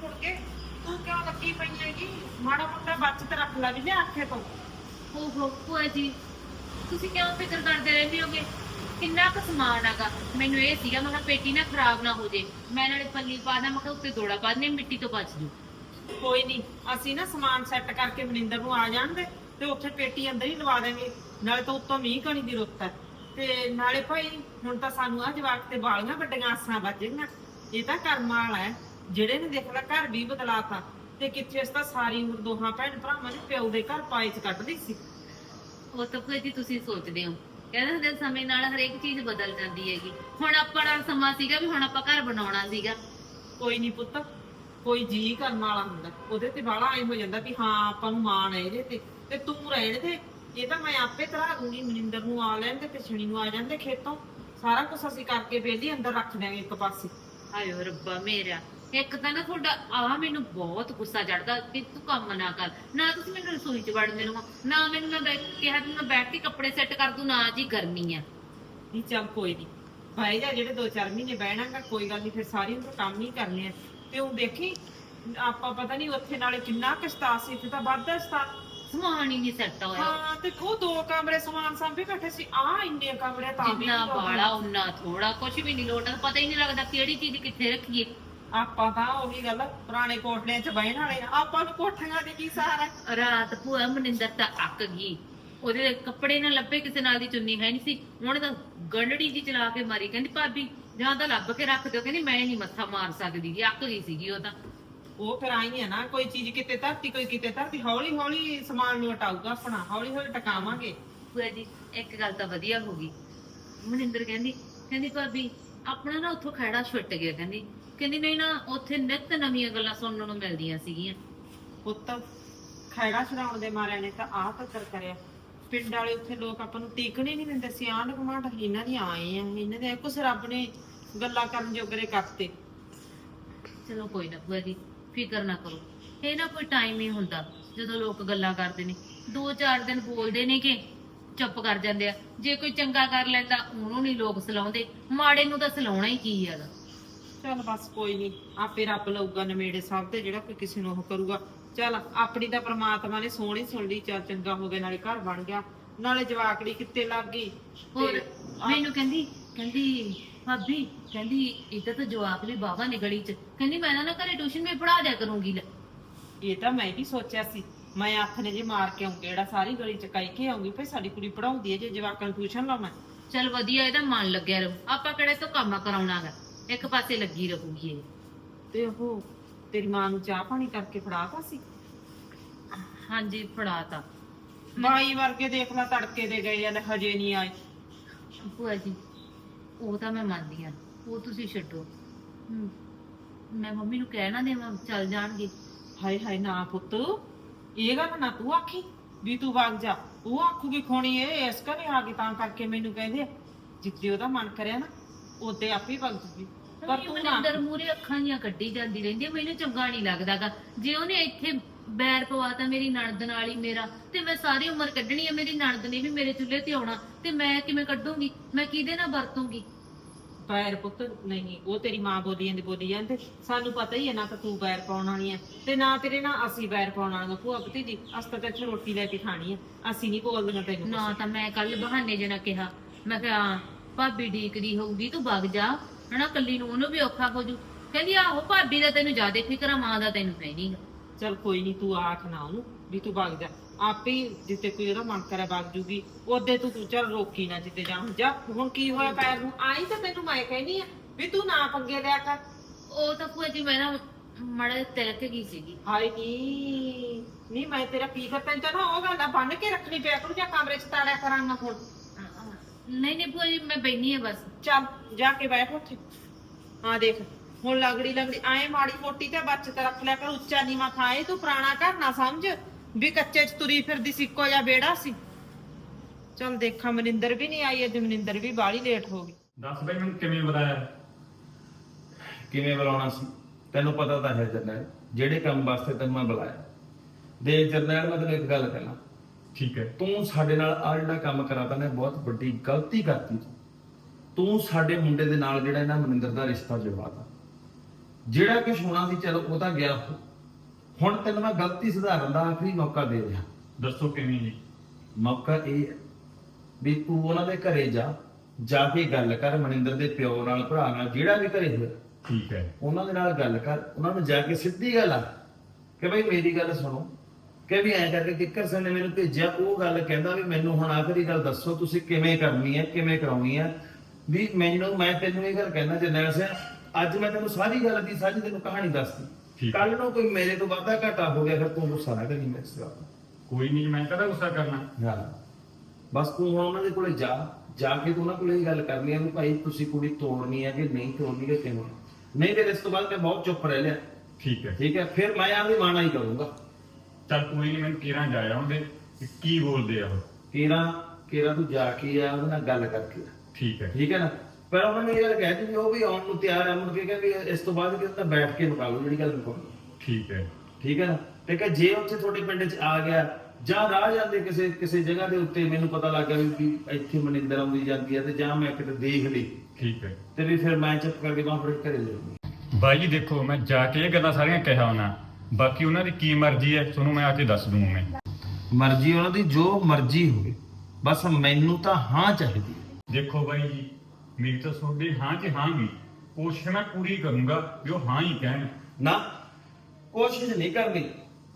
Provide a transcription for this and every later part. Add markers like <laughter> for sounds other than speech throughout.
ਮੁੜ ਕੇ? ਤੂੰ ਕਿਉਂ ਲੱਗੀ ਪਈ ਹੈਗੀ? ਮਾੜਾ ਮੋਟਾ ਬਚਤ ਰੱਖ ਲੈ ਵੀ ਆਖੇ ਤੋਂ। ਓਹੋ ਭੂਆ ਜੀ ਤੁਸੀਂ ਕਿਉਂ ਫਿਕਰ ਕਰਦੇ ਰਹਿੰਦੇ ਹੋਗੇ? ਕਿੰਨਾ ਕੁ ਸਮਾਨ ਆਗਾ ਮੈਨੂੰ ਇਹ ਸੀਗਾ ਮੈਂ ਕਿਹਾ ਪੇਟੀ ਨਾ ਖਰਾਬ ਨਾ ਹੋ ਜੇ। ਮੈਂ ਨਾਲੇ ਪੱਲੀ ਪਾ ਦਾਂ ਮੈਂ ਕਿਹਾ ਉੱਤੇ ਦੋੜਾ ਪਾ ਦੇ ਮਿੱਟੀ ਤੋਂ ਬਚ ਜੂ। ਕੋਈ ਨਹੀਂ ਅਸੀਂ ਨਾ ਸਮਾਨ ਸੈੱਟ ਕਰਕੇ ਮਨਿੰਦਰ ਨੂੰ ਆ ਜਾਣਦੇ ਤੇ ਉੱਥੇ ਪੇਟੀ ਅੰਦਰ ਹੀ ਲਵਾ ਦੇਵਾਂਗੇ ਨਾਲੇ ਤਾਂ ਉੱਤੋਂ ਮੀਂਹ ਕਣੀ ਦੀ ਰੁੱਤ ਹੈ। ਤੇ ਨਾਲੇ ਭਾਈ ਹੁਣ ਤਾਂ ਸਾਨੂੰ ਆ ਜਵਾਕ ਤੇ ਵਾਲੀਆਂ ਵੱਡੀਆਂ ਆਸਾਂ ਵੱਜੀਆਂ ਇਹ ਤਾਂ ਕਰਮ ਵਾਲਾ ਹੈ। ਜਿਹੜੇ ਨੇ ਦੇਖ ਲੈ ਘਰ ਵੀ ਬਦਲਾਤਾ ਤੇ ਕਿੱਥੇ ਇਸ ਤਾਂ ਸਾਰੀ ਉਮਰ ਦੋਹਾਂ ਭੈਣ ਭਰਾਵਾਂ ਨੇ ਪਿਓ ਦੇ ਘਰ ਪਾਏ ਚ ਕੱਢਦੀ ਸੀ। ਉਹ ਤਾਂ ਭੂਆ ਜੀ ਤੁਸੀਂ ਸੋਚਦੇ ਹੋ। ਕਹਿੰਦੇ ਹੁੰਦੇ ਸਮੇਂ ਨਾਲ ਹਰੇਕ ਚੀਜ਼ ਬਦਲ ਜਾਂਦੀ ਹੈਗੀ। ਹੁਣ ਆਪਣਾ ਸਮਾਂ ਸੀਗਾ ਵੀ ਹੁਣ ਆਪਾਂ ਘਰ ਬਣਾਉਣਾ ਸੀਗਾ। ਕੋਈ ਨਹੀਂ ਪੁੱਤ ਕੋਈ ਜੀ ਕਰਨ ਵਾਲਾ ਹੁੰਦਾ। ਉਹਦੇ ਤੇ ਬਾਹਲਾ ਐ ਹੋ ਜਾਂਦਾ ਵੀ ਹਾਂ ਆਪਾਂ ਨੂੰ ਮਾਣ ਹੈ ਇਹਦੇ ਤੇ। ਤੇ ਤੂੰ ਰਹਿਣ ਦੇ। ਇਹ ਤਾਂ ਮੈਂ ਆਪੇ ਤਰਾ ਦੂੰਗੀ ਮਨਿੰਦਰ ਨੂੰ ਆ ਲੈਣ ਤੇ ਪਿਛਣੀ ਨੂੰ ਆ ਜਾਂਦੇ ਖੇਤੋਂ। ਸਾਰਾ ਕੁਝ ਅਸੀਂ ਕਰਕੇ ਵੇਲੀ ਅੰਦਰ ਰੱਖ ਦਿਆਂਗੇ ਇੱਕ ਪਾਸੇ। ਆਇਓ ਰੱਬਾ ਮੇਰਾ। ਇੱਕ ਤਾਂ ਨਾ ਤੁਹਾਡਾ ਆ ਮੈਨੂੰ ਬਹੁਤ ਗੁੱਸਾ ਚੜਦਾ ਕਿ ਤੂੰ ਕੰਮ ਨਾ ਕਰ। ਨਾ ਤੁਸੀਂ ਮੈਨੂੰ ਰਸੋਈ 'ਚ ਵੜਨ ਦੇਣਾ। ਨਾ ਮੈਨੂੰ ਮੈਂ ਬੈਠ ਕਿਹਾ ਵੀ ਮੈਂ ਬੈਠ ਕੇ ਕੱਪੜੇ ਸੈੱਟ ਕਰ ਦੂੰ ਨਾ ਜੀ ਗਰਮੀ ਆ। ਨਹੀਂ ਚੱਲ ਕੋਈ ਨਹੀਂ ਭਾਈ ਜਾ ਜਿਹੜੇ 2-4 ਮਹੀਨੇ ਬਹਿਣਾਗਾ ਕੋਈ ਗੱਲ ਨਹੀਂ ਫਿਰ ਸਾਰੀ ਉਮਰ ਕੰਮ ਹੀ ਕਰਨੇ ਆ। ਤੇ ਉਹ ਦੇਖੀ ਆਪਾਂ ਪਤਾ ਨਹੀਂ ਉੱਥੇ ਨਾਲੇ ਕਿੰਨਾ ਕਿਸ਼ਤਾ ਸੀ ਇੱਥੇ ਤਾਂ ਵੱਧਦਾ ਸਤਾ ਸਮਾਨ ਹੀ ਨਹੀਂ ਸੈੱਟ ਹੋਇਆ। ਹਾਂ ਤੇ ਉਹ ਦੋ ਕਮਰੇ ਸਮਾਨ ਸਾਂਭੇ ਬੈਠੇ ਸੀ ਆ ਇੰਨੇ ਕਮਰੇ ਤਾਂ ਵੀ ਜਿੰਨਾ ਬਾਲਾ ਉਨਾ ਥੋੜਾ ਕੁਝ ਵੀ ਨਹੀਂ ਲੋਟਦਾ ਪਤਾ ਹੀ ਨਹੀਂ ਲੱਗਦਾ ਕਿਹੜੀ ਚੀਜ਼ ਕਿੱਥੇ ਰੱਖੀਏ। ਆਪਾਂ ਤਾਂ ਉਹੀ ਗੱਲ ਪੁਰਾਣੇ ਕੋਠੜਿਆਂ 'ਚ ਬਹਿਣ ਵਾਲੇ ਆ। ਆਪਾਂ ਨੂੰ ਕੋਠੀਆਂ ਦੀ ਕੀ ਸਹਾਰਾ ਹੈ? ਰਾਤ ਭੂਆ ਮਨਿੰਦਰ ਤਾਂ ਅੱਕ ਗਈ। ਉਹਦੇ ਕੱਪੜੇ ਨਾ ਲੱਭੇ ਕਿਸੇ ਨਾਲ ਦੀ ਚੁੰਨੀ ਹੈ ਨਹੀਂ ਸੀ। ਉਹਨੇ ਤਾਂ ਗੰਢੜੀ ਜੀ ਚਲਾ ਕੇ ਮਾਰੀ। ਕਹਿੰਦੀ ਭਾਬੀ ਜਾਂ ਤਾਂ ਲੱਭ ਕੇ ਰੱਖ ਦਿਓ। ਕਹਿੰਦੀ ਮੈਂ ਨਹੀਂ ਮੱਥਾ ਮਾਰ ਸਕਦੀ ਜੀ। ਅੱਕ ਗਈ ਸੀਗੀ ਉਹ ਤਾਂ। ਉਹ ਫਿਰ ਆਈ ਹੈ ਨਾ ਕੋਈ ਚੀਜ਼ ਕਿਤੇ ਧਰਤੀ ਕੋਈ ਕਿਤੇ ਧਰਤੀ। ਹੌਲੀ ਹੌਲੀ ਸਮਾਨ ਨੂੰ ਹਟਾਊਗਾ ਆਪਣਾ। ਹੌਲੀ ਹੌਲੀ ਟਿਕਾਵਾਂਗੇ। ਭੂਆ ਜੀ ਇੱਕ ਗੱਲ ਤਾਂ ਵਧੀਆ ਹੋ ਗਈ। ਮਨਿੰਦਰ ਕਹਿੰਦੀ ਕਹਿੰਦੀ ਭਾਬੀ ਆਪਣਾ ਨਾ ਉੱਥੋਂ ਖੜਾ ਛੁੱਟ ਗਿਆ। ਕਹਿੰਦੀ ਕਹਿੰਦੀ ਨਹੀਂ ਨਾ ਉੱਥੇ ਨਿੱਤ ਨਵੀਆਂ ਗੱਲਾਂ ਸੁਣਨ ਨੂੰ ਮਿਲਦੀਆਂ ਸੀਗੀਆਂ। ਪੁੱਤ ਖੈੜਾ ਛਡਾਉਣ ਦੇ ਮਾਰਿਆਂ ਨੇ ਤਾਂ ਆਹ ਤੱਕਰ ਕਰਿਆ। ਪਿੰਡ ਵਾਲੇ ਉੱਥੇ ਲੋਕ ਆਪਾਂ ਨੂੰ ਟਿਕਣੇ ਨਹੀਂ ਦਿੰਦੇ ਸੀ ਆਂਢ ਗੁਆਂਢ ਇਹਨਾਂ ਦੀ ਆਏ ਆ ਇਹਨਾਂ ਦੇ ਕੁਛ ਰੱਬ ਨੇ ਗੱਲਾਂ ਕਰਨ ਜੋਗਰੇ ਕਰਤੇ। ਚਲੋ ਕੋਈ ਨਾ ਭੂਆ ਜੀ ਫਿਕਰ ਨਾ ਕਰੋ। ਇਹ ਨਾ ਕੋਈ ਟਾਈਮ ਹੀ ਹੁੰਦਾ ਜਦੋਂ ਲੋਕ ਗੱਲਾਂ ਕਰਦੇ ਨੇ। ਦੋ ਚਾਰ ਦਿਨ ਬੋਲਦੇ ਨੇ ਕਿ ਚੁੱਪ ਕਰ ਜਾਂਦੇ ਆ। ਜੇ ਕੋਈ ਚੰਗਾ ਕਰ ਲੈਂਦਾ ਉਹਨੂੰ ਨਹੀਂ ਲੋਕ ਸਲਾਉਂਦੇ। ਮਾੜੇ ਨੂੰ ਤਾਂ ਸਲਾਉਣਾ ਹੀ ਕੀ ਹੈਗਾ ਚੱਲ ਬਸ ਕੋਈ ਨਹੀਂ ਆਪੇ ਰੱਬ ਲਊਗਾ ਨਵੇੜੇ ਸਭ ਤੇ ਜਿਹੜਾ ਕੋਈ ਕਿਸੇ ਨੂੰ ਉਹ ਕਰੂਗਾ। ਚੱਲ ਆਪਣੀ ਤਾਂ ਪ੍ਰਮਾਤਮਾ ਨੇ ਸੋਹਣੀ ਸੁਣ ਲਈ ਚੱਲ ਚੰਗਾ ਹੋ ਗਿਆ ਨਾਲੇ ਘਰ ਬਣ ਗਿਆ। ਨਾਲੇ ਜਵਾਕੜੀ ਕਿੱਤੇ ਲੱਗ ਗਈ? ਹੋਰ ਮੈਨੂੰ ਕਹਿੰਦੀ ਕਹਿੰਦੀ ਭਾਬੀ ਕਹਿੰਦੀ ਇਹਦਾ ਤਾਂ ਜਵਾਬ ਵੀ ਬਾਬਾ ਨੇ ਗਲੀ ਚ। ਕਹਿੰਦੀ ਮੈਂ ਨਾ ਘਰੇ ਟਿਊਸ਼ਨ ਵੀ ਪੜਾ ਦਿਆ ਕਰੂੰਗੀ ਲੈ। ਇਹ ਤਾਂ ਮੈਂ ਵੀ ਸੋਚਿਆ ਸੀ। ਮੈਂ ਅੱਖ ਨੇ ਜੇ ਮਾਰ ਕੇ ਆਉਂਗੀ ਜਿਹੜਾ ਸਾਰੀ ਗਲੀ ਚ ਕਾਈ ਕੇ ਆਉਂਗੀ ਭਈ ਸਾਡੀ ਕੁੜੀ ਪੜਾਉਂਦੀ ਹੈ ਜੇ ਜਵਾਕਾਂ ਨੂੰ ਟਿਊਸ਼ਨ ਲਾਉਣਾ ਚਲ ਵਧੀਆ ਇਹਦਾ ਮਨ ਲੱਗਿਆ ਰਹੂ। ਆਪਾਂ ਕਿਹੜੇ ਤੋਂ ਕੰਮ ਕਰਾਉਣਾਗਾ? ਇੱਕ ਪਾਸੇ ਲੱਗੀ ਰਹੂਗੀ ਇਹ। ਤੇ ਉਹ ਤੇਰੀ ਮਾਂ ਨੂੰ ਚਾਹ ਪਾਣੀ ਕਰਕੇ ਫੜਾਤਾ ਸੀ? ਹਾਂਜੀ ਫੜਾਤਾ। ਮਾਈ ਵਰਗੇ ਦੇਖ ਲੈ ਤੜਕੇ ਦੇ ਗਏ ਆ ਲੈ ਹਜੇ ਨਹੀਂ ਆਏ। ਭੂਆ ਜੀ ਉਹ ਤਾਂ ਮੈਂ ਮੰਨਦੀ ਆ ਉਹ ਤੁਸੀਂ ਛੱਡੋ। ਹਮ, ਮੈਂ ਮੰਮੀ ਨੂੰ ਕਹਿ ਨਾ ਦੇਵਾਂ ਚੱਲ ਜਾਣਗੇ। ਹਾਏ ਹਾਏ ਨਾ ਪੁੱਤ ਇਹ ਗੱਲ ਨਾ ਤੂੰ ਆਖੀ ਵੀ ਤੂੰ ਵਗ ਜਾ। ਉਹ ਆਖੂਗੀ ਖੋਣੀ ਇਹ ਇਸ ਘਰੇ ਆ ਗਈ ਤਾਂ ਕਰਕੇ ਮੈਨੂੰ ਕਹਿੰਦੇ ਆ। ਜਿੱਦੇ ਉਹਦਾ ਮਨ ਕਰਿਆ ਨਾ ਉਹਦੇ ਆਪੇ ਵਗ ਜੂਗੀ। ਪਰ ਤੂੰ ਨਾ ਮੂਰੇ ਅੱਖਾਂ ਜੀਆਂ ਕੱਢੀ ਜਾਂਦੀ ਰਹਿੰਦੀ ਆ, ਮੈਨੂੰ ਚੰਗਾ ਨਹੀਂ ਲੱਗਦਾਗਾ। ਜੇ ਉਹਨੇ ਇੱਥੇ ਬੈਰ ਪਵਾਤਾ ਮੇਰੀ ਨਣਦ ਨਾਲ ਹੀ ਮੇਰਾ ਤੇ ਮੈਂ ਸਾਰੀ ਉਮਰ ਕੱਢਣੀ ਆ ਮੇਰੀ ਨਣਦ ਨੇ ਵੀ ਮੇਰੇ ਚੁੱਲ੍ਹੇ ਤੇ ਆਉਣਾ ਤੇ ਮੈਂ ਕਿਵੇਂ ਕੱਢੂੰਗੀ? ਮੈਂ ਕਿਹਦੇ ਨਾਲ ਵਰਤੂੰਗੀ? ਪੈਰ ਪੁੱਤ ਨਹੀਂ ਉਹ ਤੇਰੀ ਮਾਂ ਬੋਲੀ ਜਾਂਦੀ ਬੋਲੀ ਜਾਂਦੇ। ਸਾਨੂੰ ਪਤਾ ਹੀ ਹੈ ਨਾ ਤਾਂ ਤੂੰ ਪੈਰ ਪਾਉਣ ਵਾਲੀ ਆ ਤੇ ਨਾ ਤੇਰੇ ਨਾਲ ਅਸੀਂ ਪੈਰ ਪਾਉਣ ਵਾਲੀਆਂ। ਭੂਆ ਭਤੀਜੀ ਅਸੀਂ ਤਾਂ ਇੱਥੇ ਰੋਟੀ ਲੈ ਕੇ ਖਾਣੀ ਆ ਅਸੀਂ ਨਹੀਂ ਬੋਲਦੀਆਂ ਤੈਨੂੰ ਨਾ ਤਾਂ ਮੈਂ ਕੱਲ ਬਹਾਨੇ ਜਣਾ ਕਿਹਾ ਮੈਂ ਕਿਹਾ ਭਾਬੀ ਢੀਕਦੀ ਹੋਊਗੀ ਤੂੰ ਵਗ ਜਾ ਹਨਾ ਕੱਲੀ ਨੂੰ ਉਹਨੂੰ ਵੀ ਔਖਾ ਹੋ ਜੂ। ਕਹਿੰਦੀ ਆਹੋ ਭਾਬੀ ਦਾ ਤੈਨੂੰ ਜ਼ਿਆਦਾ ਫਿਕਰ ਆ ਮਾਂ ਦਾ ਤੈਨੂੰ ਹੈ ਨਹੀਂ ਚਲ ਕੋਈ ਨਹੀਂ ਤੂੰ ਆਖ ਨਾ ਉਹਨੂੰ ਵੀ ਤੂੰ ਵਗ ਜਾ। ਆਪੇ ਹੀ ਜਿੱਤੇ ਕੋਈ ਉਹਦਾ ਮਨ ਕਰੇ ਵਗ ਜੂਗੀ। ਉਹਦੇ ਤੂੰ ਤੂੰ ਚੱਲ ਰੋਕੀ ਨਾ ਜਿੱਤੇ ਜਾ ਜਾ ਹੁਣ ਕੀ ਹੋਇਆ ਪੈਰ ਨੂੰ? ਆਈ ਤਾਂ ਤੈਨੂੰ ਮੈਂ ਕਹਿਨੀ ਆ ਵੀ ਤੂੰ ਨਾ ਪੰਗੇ ਲਿਆ ਕਰ। ਉਹ ਤਾਂ ਭੂਆ ਜੀ ਮੈਂ ਨਾ ਮੜਾ ਤਿਲਕ ਗਈ ਸੀਗੀ। ਹਾਏ ਨੀ ਨਹੀਂ ਮੈਂ ਤੇਰਾ ਕੀ ਕਰਤਾ ਤੈਨੂੰ ਨਾ ਉਹ ਗੱਲ ਆ ਬੰਨ ਕੇ ਰੱਖਣੀ ਪਿਆ ਕਰੂ ਜਾਂ ਕਮਰੇ 'ਚ ਤਾੜਿਆ ਕਰਾਂਗਾ ਹੁਣ। ਨਹੀਂ ਨਹੀਂ ਭੂਆ ਜੀ ਮੈਂ ਬੈਣੀ ਆ ਬਸ। ਚੱਲ ਜਾ ਕੇ ਬੈਠ ਉੱਥੇ। ਹਾਂ ਦੇਖ ਹੁਣ ਲਗੜੀ ਲਗੜੀ ਐ ਮਾੜੀ ਮੋਟੀ ਤੇ ਬਚਤ ਰੱਖ ਲਿਆ ਕਰ ਉੱਚਾ ਨੀਵਾ ਖਾਏ ਤੂੰ ਪੁਰਾਣਾ ਘਰ ਨਾ ਸਮਝ ਵੀ ਕੱਚੇ 'ਚ ਤੁਰੀ ਫਿਰਦੀ ਸੀ ਇੱਕੋ ਜਿਹਾ ਬੇੜਾ ਸੀ। ਚੱਲ ਦੇਖਾਂ ਮਨਿੰਦਰ ਵੀ ਨਹੀਂ ਆਈ ਅੱਜ ਮਨਿੰਦਰ ਵੀ ਬਾਹਲੀ ਲੇਟ ਹੋ ਗਈ। ਦੱਸ ਬਈ ਮੈਨੂੰ ਕਿਵੇਂ ਬੁਲਾਇਆ? ਕਿਵੇਂ ਬੁਲਾਉਣਾ ਸੀ? ਤੈਨੂੰ ਪਤਾ ਤਾਂ ਹੈ ਜਰਨੈਲ ਜਿਹੜੇ ਕੰਮ ਵਾਸਤੇ ਤੈਨੂੰ ਮੈਂ ਬੁਲਾਇਆ। ਦੇਖ ਜਰਨੈਲ ਮੈਂ ਤੈਨੂੰ ਇੱਕ ਗੱਲ ਕਹਿਣਾ ਠੀਕ ਹੈ। ਤੂੰ ਸਾਡੇ ਨਾਲ ਆ ਜਿਹੜਾ ਕੰਮ ਕਰਾਤਾ ਨੇ ਬਹੁਤ ਵੱਡੀ ਗਲਤੀ ਕਰਤੀ ਤੂੰ। ਤੂੰ ਸਾਡੇ ਮੁੰਡੇ ਦੇ ਨਾਲ ਜਿਹੜਾ ਇਹਨਾਂ ਮਨਿੰਦਰ ਦਾ ਰਿਸ਼ਤਾ ਜਵਾਤਾ ਜਿਹੜਾ ਕੁਝ ਹੋਣਾ ਸੀ ਚਲੋ ਉਹ ਤਾਂ ਗਿਆ। ਹੁਣ ਤੈਨੂੰ ਮੈਂ ਗਲਤੀ ਸੁਧਾਰਨ ਦਾ ਆਖਰੀ ਮੌਕਾ ਦੇ ਰਿਹਾ। ਦੱਸੋ ਕਿਵੇਂ ਜੀ? ਮੌਕਾ ਇਹ ਹੈ ਵੀ ਤੂੰ ਉਹਨਾਂ ਦੇ ਘਰੇ ਜਾ ਜਾ ਕੇ ਗੱਲ ਕਰ ਮਨਿੰਦਰ ਦੇ ਪਿਓ ਨਾਲ ਭਰਾ ਨਾਲ ਜਿਹੜਾ ਵੀ ਘਰੇ ਹੋਇਆ। ਠੀਕ ਹੈ। ਉਹਨਾਂ ਦੇ ਨਾਲ ਗੱਲ ਕਰ ਉਹਨਾਂ ਨੂੰ ਜਾ ਕੇ ਸਿੱਧੀ ਗੱਲ ਆ ਕਿ ਭਾਈ ਮੇਰੀ ਗੱਲ ਸੁਣੋ। ਕਿ ਵੀ ਐਂ ਕਰਕੇ ਕਿੱਕਰ ਸਿੰਘ ਨੇ ਮੈਨੂੰ ਭੇਜਿਆ ਉਹ ਗੱਲ ਕਹਿੰਦਾ ਵੀ ਮੈਨੂੰ ਹੁਣ ਆਖਰੀ ਗੱਲ ਦੱਸੋ ਤੁਸੀਂ ਕਿਵੇਂ ਕਰਨੀ ਹੈ ਕਿਵੇਂ ਕਰਾਉਣੀ ਹੈ? ਵੀ ਮੈਨੂੰ ਮੈਂ ਤੈਨੂੰ ਇਹ ਗੱਲ ਕਹਿਣਾ ਜਰਨੈਲ ਸਿੰਘ ਅੱਜ ਮੈਂ ਤੈਨੂੰ ਸਾਰੀ ਗੱਲ ਦੀ ਸਾਰੀ ਤੈਨੂੰ ਕਹਾਣੀ ਦੱਸਦੀ। ਕੱਲ ਨੂੰ ਕੋਈ ਮੇਰੇ ਤੋਂ ਵਾਧਾ ਘਾਟਾ ਹੋ ਗਿਆ ਫਿਰ ਤੂੰ ਗੁੱਸਾ ਨਾ ਕਰੀ ਮੇਰੇ ਸਿਰ ਕੋਈ ਨਹੀਂ ਮੈਂ ਕਦਾ ਗੁੱਸਾ ਕਰਨਾ। ਹਾਂ ਬਸ ਤੂੰ ਹੁਣ ਉਹਨਾਂ ਦੇ ਕੋਲੇ ਜਾ ਜਾ ਕੇ ਤੂੰ ਉਹਨਾਂ ਕੋਲੇ ਇਹ ਗੱਲ ਕਰਨੀ ਹੈ ਵੀ ਭਾਈ ਤੁਸੀਂ ਕੁੜੀ ਤੋੜਨੀ ਹੈ ਕਿ ਨਹੀਂ ਤੋੜਨੀ ਕਿ ਕਿਵੇਂ? ਨਹੀਂ ਫਿਰ ਇਸ ਤੋਂ ਬਾਅਦ ਮੈਂ ਬਹੁਤ ਚੁੱਪ ਰਹਿ ਲਿਆ। ਠੀਕ ਹੈ। ਠੀਕ ਹੈ ਫਿਰ ਮੈਂ ਆਪਦੀ ਮਾਣਾ ਹੀ ਕਰੂੰਗਾ। ਚੱਲ ਕੋਈ ਨਹੀਂ ਮੈਨੂੰ ਕਿਰਾਂ ਜਾਇਆ ਉਹਦੇ ਕੀ ਬੋਲਦੇ ਆ ਉਹ। ਕੀਰਾ ਕੀਰਾ ਤੂੰ ਜਾ ਕੇ ਆ ਉਹਦੇ ਨਾਲ ਗੱਲ ਕਰਕੇ ਆ। ਠੀਕ ਹੈ। ਠੀਕ ਹੈ ਨਾ? ਪਰ ਉਹਨਾਂ ਨੇ ਇਹ ਗੱਲ ਕਹਿ ਦਿੱਤੀ ਵੀ ਉਹ ਵੀ ਆਉਣ ਨੂੰ ਤਿਆਰ ਹੈ ਮੁੜ ਕੇ ਕਹਿੰਦੇ ਇਸ ਤੋਂ ਬਾਅਦ ਕਿ ਤਾਂ ਬੈਠ ਕੇ ਮੁਕਾ ਲਓ ਜਿਹੜੀ ਗੱਲ ਮੁਕਾਉਣੀ ਠੀਕ ਹੈ। ਠੀਕ ਹੈ ਨਾ? ਤੇ ਕਿ ਜੇ ਉੱਥੇ ਤੁਹਾਡੇ ਪਿੰਡ 'ਚ ਆ ਗਿਆ ਜਾਂ ਰਾਹ ਜਾਂਦੇ ਕਿਸੇ ਕਿਸੇ ਜਗ੍ਹਾ ਦੇ ਉੱਤੇ ਮੈਨੂੰ ਪਤਾ ਲੱਗ ਗਿਆ ਵੀ ਵੀ ਇੱਥੇ ਮਨਿੰਦਰ ਆਉਂਦੀ ਜਾਂਦੀ ਹੈ ਤੇ ਜਾਂ ਮੈਂ ਕਿਤੇ ਦੇਖ ਲਈ ਠੀਕ ਹੈ। ਤੇ ਵੀ ਫਿਰ ਮੈਂ ਚੁੱਪ ਕਰਕੇ ਬਾਹਰ ਫੜ ਕੇ ਘਰੇ ਲੈ ਜਾਊਂਗੀ ਬਾਈ ਜੀ ਦੇਖੋ ਮੈਂ ਜਾ ਕੇ ਇਹ ਗੱਲਾਂ ਸਾਰੀਆਂ ਕਿਹਾ ਉਹਨਾਂ ਬਾਕੀ ਉਹਨਾਂ ਦੀ ਕੀ ਮਰਜ਼ੀ ਹੈ ਤੁਹਾਨੂੰ ਮੈਂ ਆ ਕੇ ਦੱਸ ਦੂੰਗਾ ਮੈਂ। ਮਰਜ਼ੀ ਉਹਨਾਂ ਦੀ ਜੋ ਮਰਜ਼ੀ ਹੋਵੇ ਬਸ ਮੈਨੂੰ ਤਾਂ ਹਾਂ ਚਾਹੀਦੀ ਹੈ। ਦੇਖੋ ਬਾਈ ਜੀ ਮੇਰੀ ਤਾਂ ਤੁਹਾਡੀ ਹਾਂ ਚ ਹਾਂ ਵੀ ਕੋਸ਼ਿਸ਼ ਮੈਂ ਪੂਰੀ ਕਰੂੰਗਾ ਵੀ ਉਹ ਹਾਂ ਹੀ ਕਹਿਣ। ਨਾ ਕੋਸ਼ਿਸ਼ ਨਹੀਂ ਕਰਨੀ।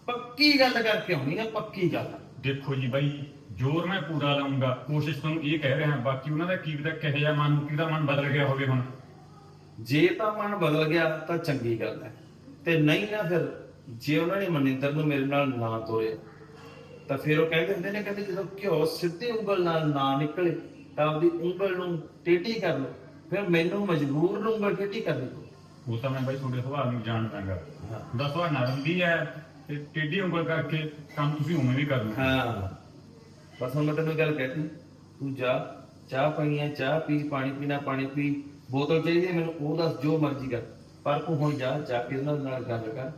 ਪੱਕੀ ਗੱਲ ਕਰਕੇ ਆਉਣੀ ਹੈ ਪੱਕੀ ਗੱਲ। ਦੇਖੋ ਜੀ ਬਾਈ ਜ਼ੋਰ ਮੈਂ ਪੂਰਾ ਲਾਉਂਗਾ ਕੋਸ਼ਿਸ਼ ਤੁਹਾਨੂੰ ਇਹ ਕਹਿ ਰਿਹਾ ਬਾਕੀ ਉਹਨਾਂ ਦਾ ਕੀ ਪਤਾ ਕਿਹੋ ਜਿਹਾ ਮਨ ਕਿਹਦਾ ਮਨ ਬਦਲ ਗਿਆ ਹੋਵੇ ਹੁਣ। ਜੇ ਤਾਂ ਮਨ ਬਦਲ ਗਿਆ ਤਾਂ ਚੰਗੀ ਗੱਲ ਹੈ। ਤੇ ਨਹੀਂ ਨਾ ਫਿਰ ਜੇ ਉਹਨਾਂ ਨੇ ਮਨਿੰਦਰ ਨੂੰ ਮੇਰੇ ਨਾਲ ਨਾ ਤੋਰਿਆ ਤਾਂ ਫਿਰ ਉਹ ਕਹਿੰਦੇ ਹੁੰਦੇ ਨੇ ਕਹਿੰਦੇ ਜਦੋਂ ਘਿਓ ਸਿੱਧੀ ਉਂਗਲ ਨਾਲ ਨਾ ਨਿਕਲੇ ਤਾਂ ਆਪਦੀ ਉਂਗਲ ਨੂੰ ਟੇਢੀ ਕਰ ਲਓ। ਫਿਰ ਮੈਨੂੰ ਮਜਬੂਰ ਨੂੰ ਉਂਗਲ ਟੇਢੀ ਕਰਨੀ ਪਊ ਉਹ ਤਾਂ ਮੈਂ ਬਾਈ ਤੁਹਾਡੇ ਸੁਭਾਅ ਨੂੰ ਜਾਣਦਾਗਾ। ਦਾ ਸੁਭਾਅ ਨਰਮ ਵੀ ਹੈ ਤੇ ਟੇਢੀ ਉਂਗਲ ਕਰਕੇ ਕੰਮ ਤੁਸੀਂ ਉਵੇਂ ਵੀ ਕਰ ਲਓ। ਹਾਂ। ਬਸ ਹੁਣ ਮੈਂ ਤੈਨੂੰ ਗੱਲ ਕਹਿਤੀ ਤੂੰ ਜਾ ਚਾਹ ਹੈ ਚਾਹ ਪੀ ਪਾਣੀ ਪੀਣਾ ਪਾਣੀ ਪੀ ਬੋਤਲ ਚਾਹੀਦੀ ਮੈਨੂੰ ਉਹ ਦੱਸ ਜੋ ਮਰਜ਼ੀ ਕਰ। ਪਰ ਤੂੰ ਹੁਣ ਜਾ ਜਾ ਕੇ ਉਹਨਾਂ ਨਾਲ ਗੱਲ ਕਰ।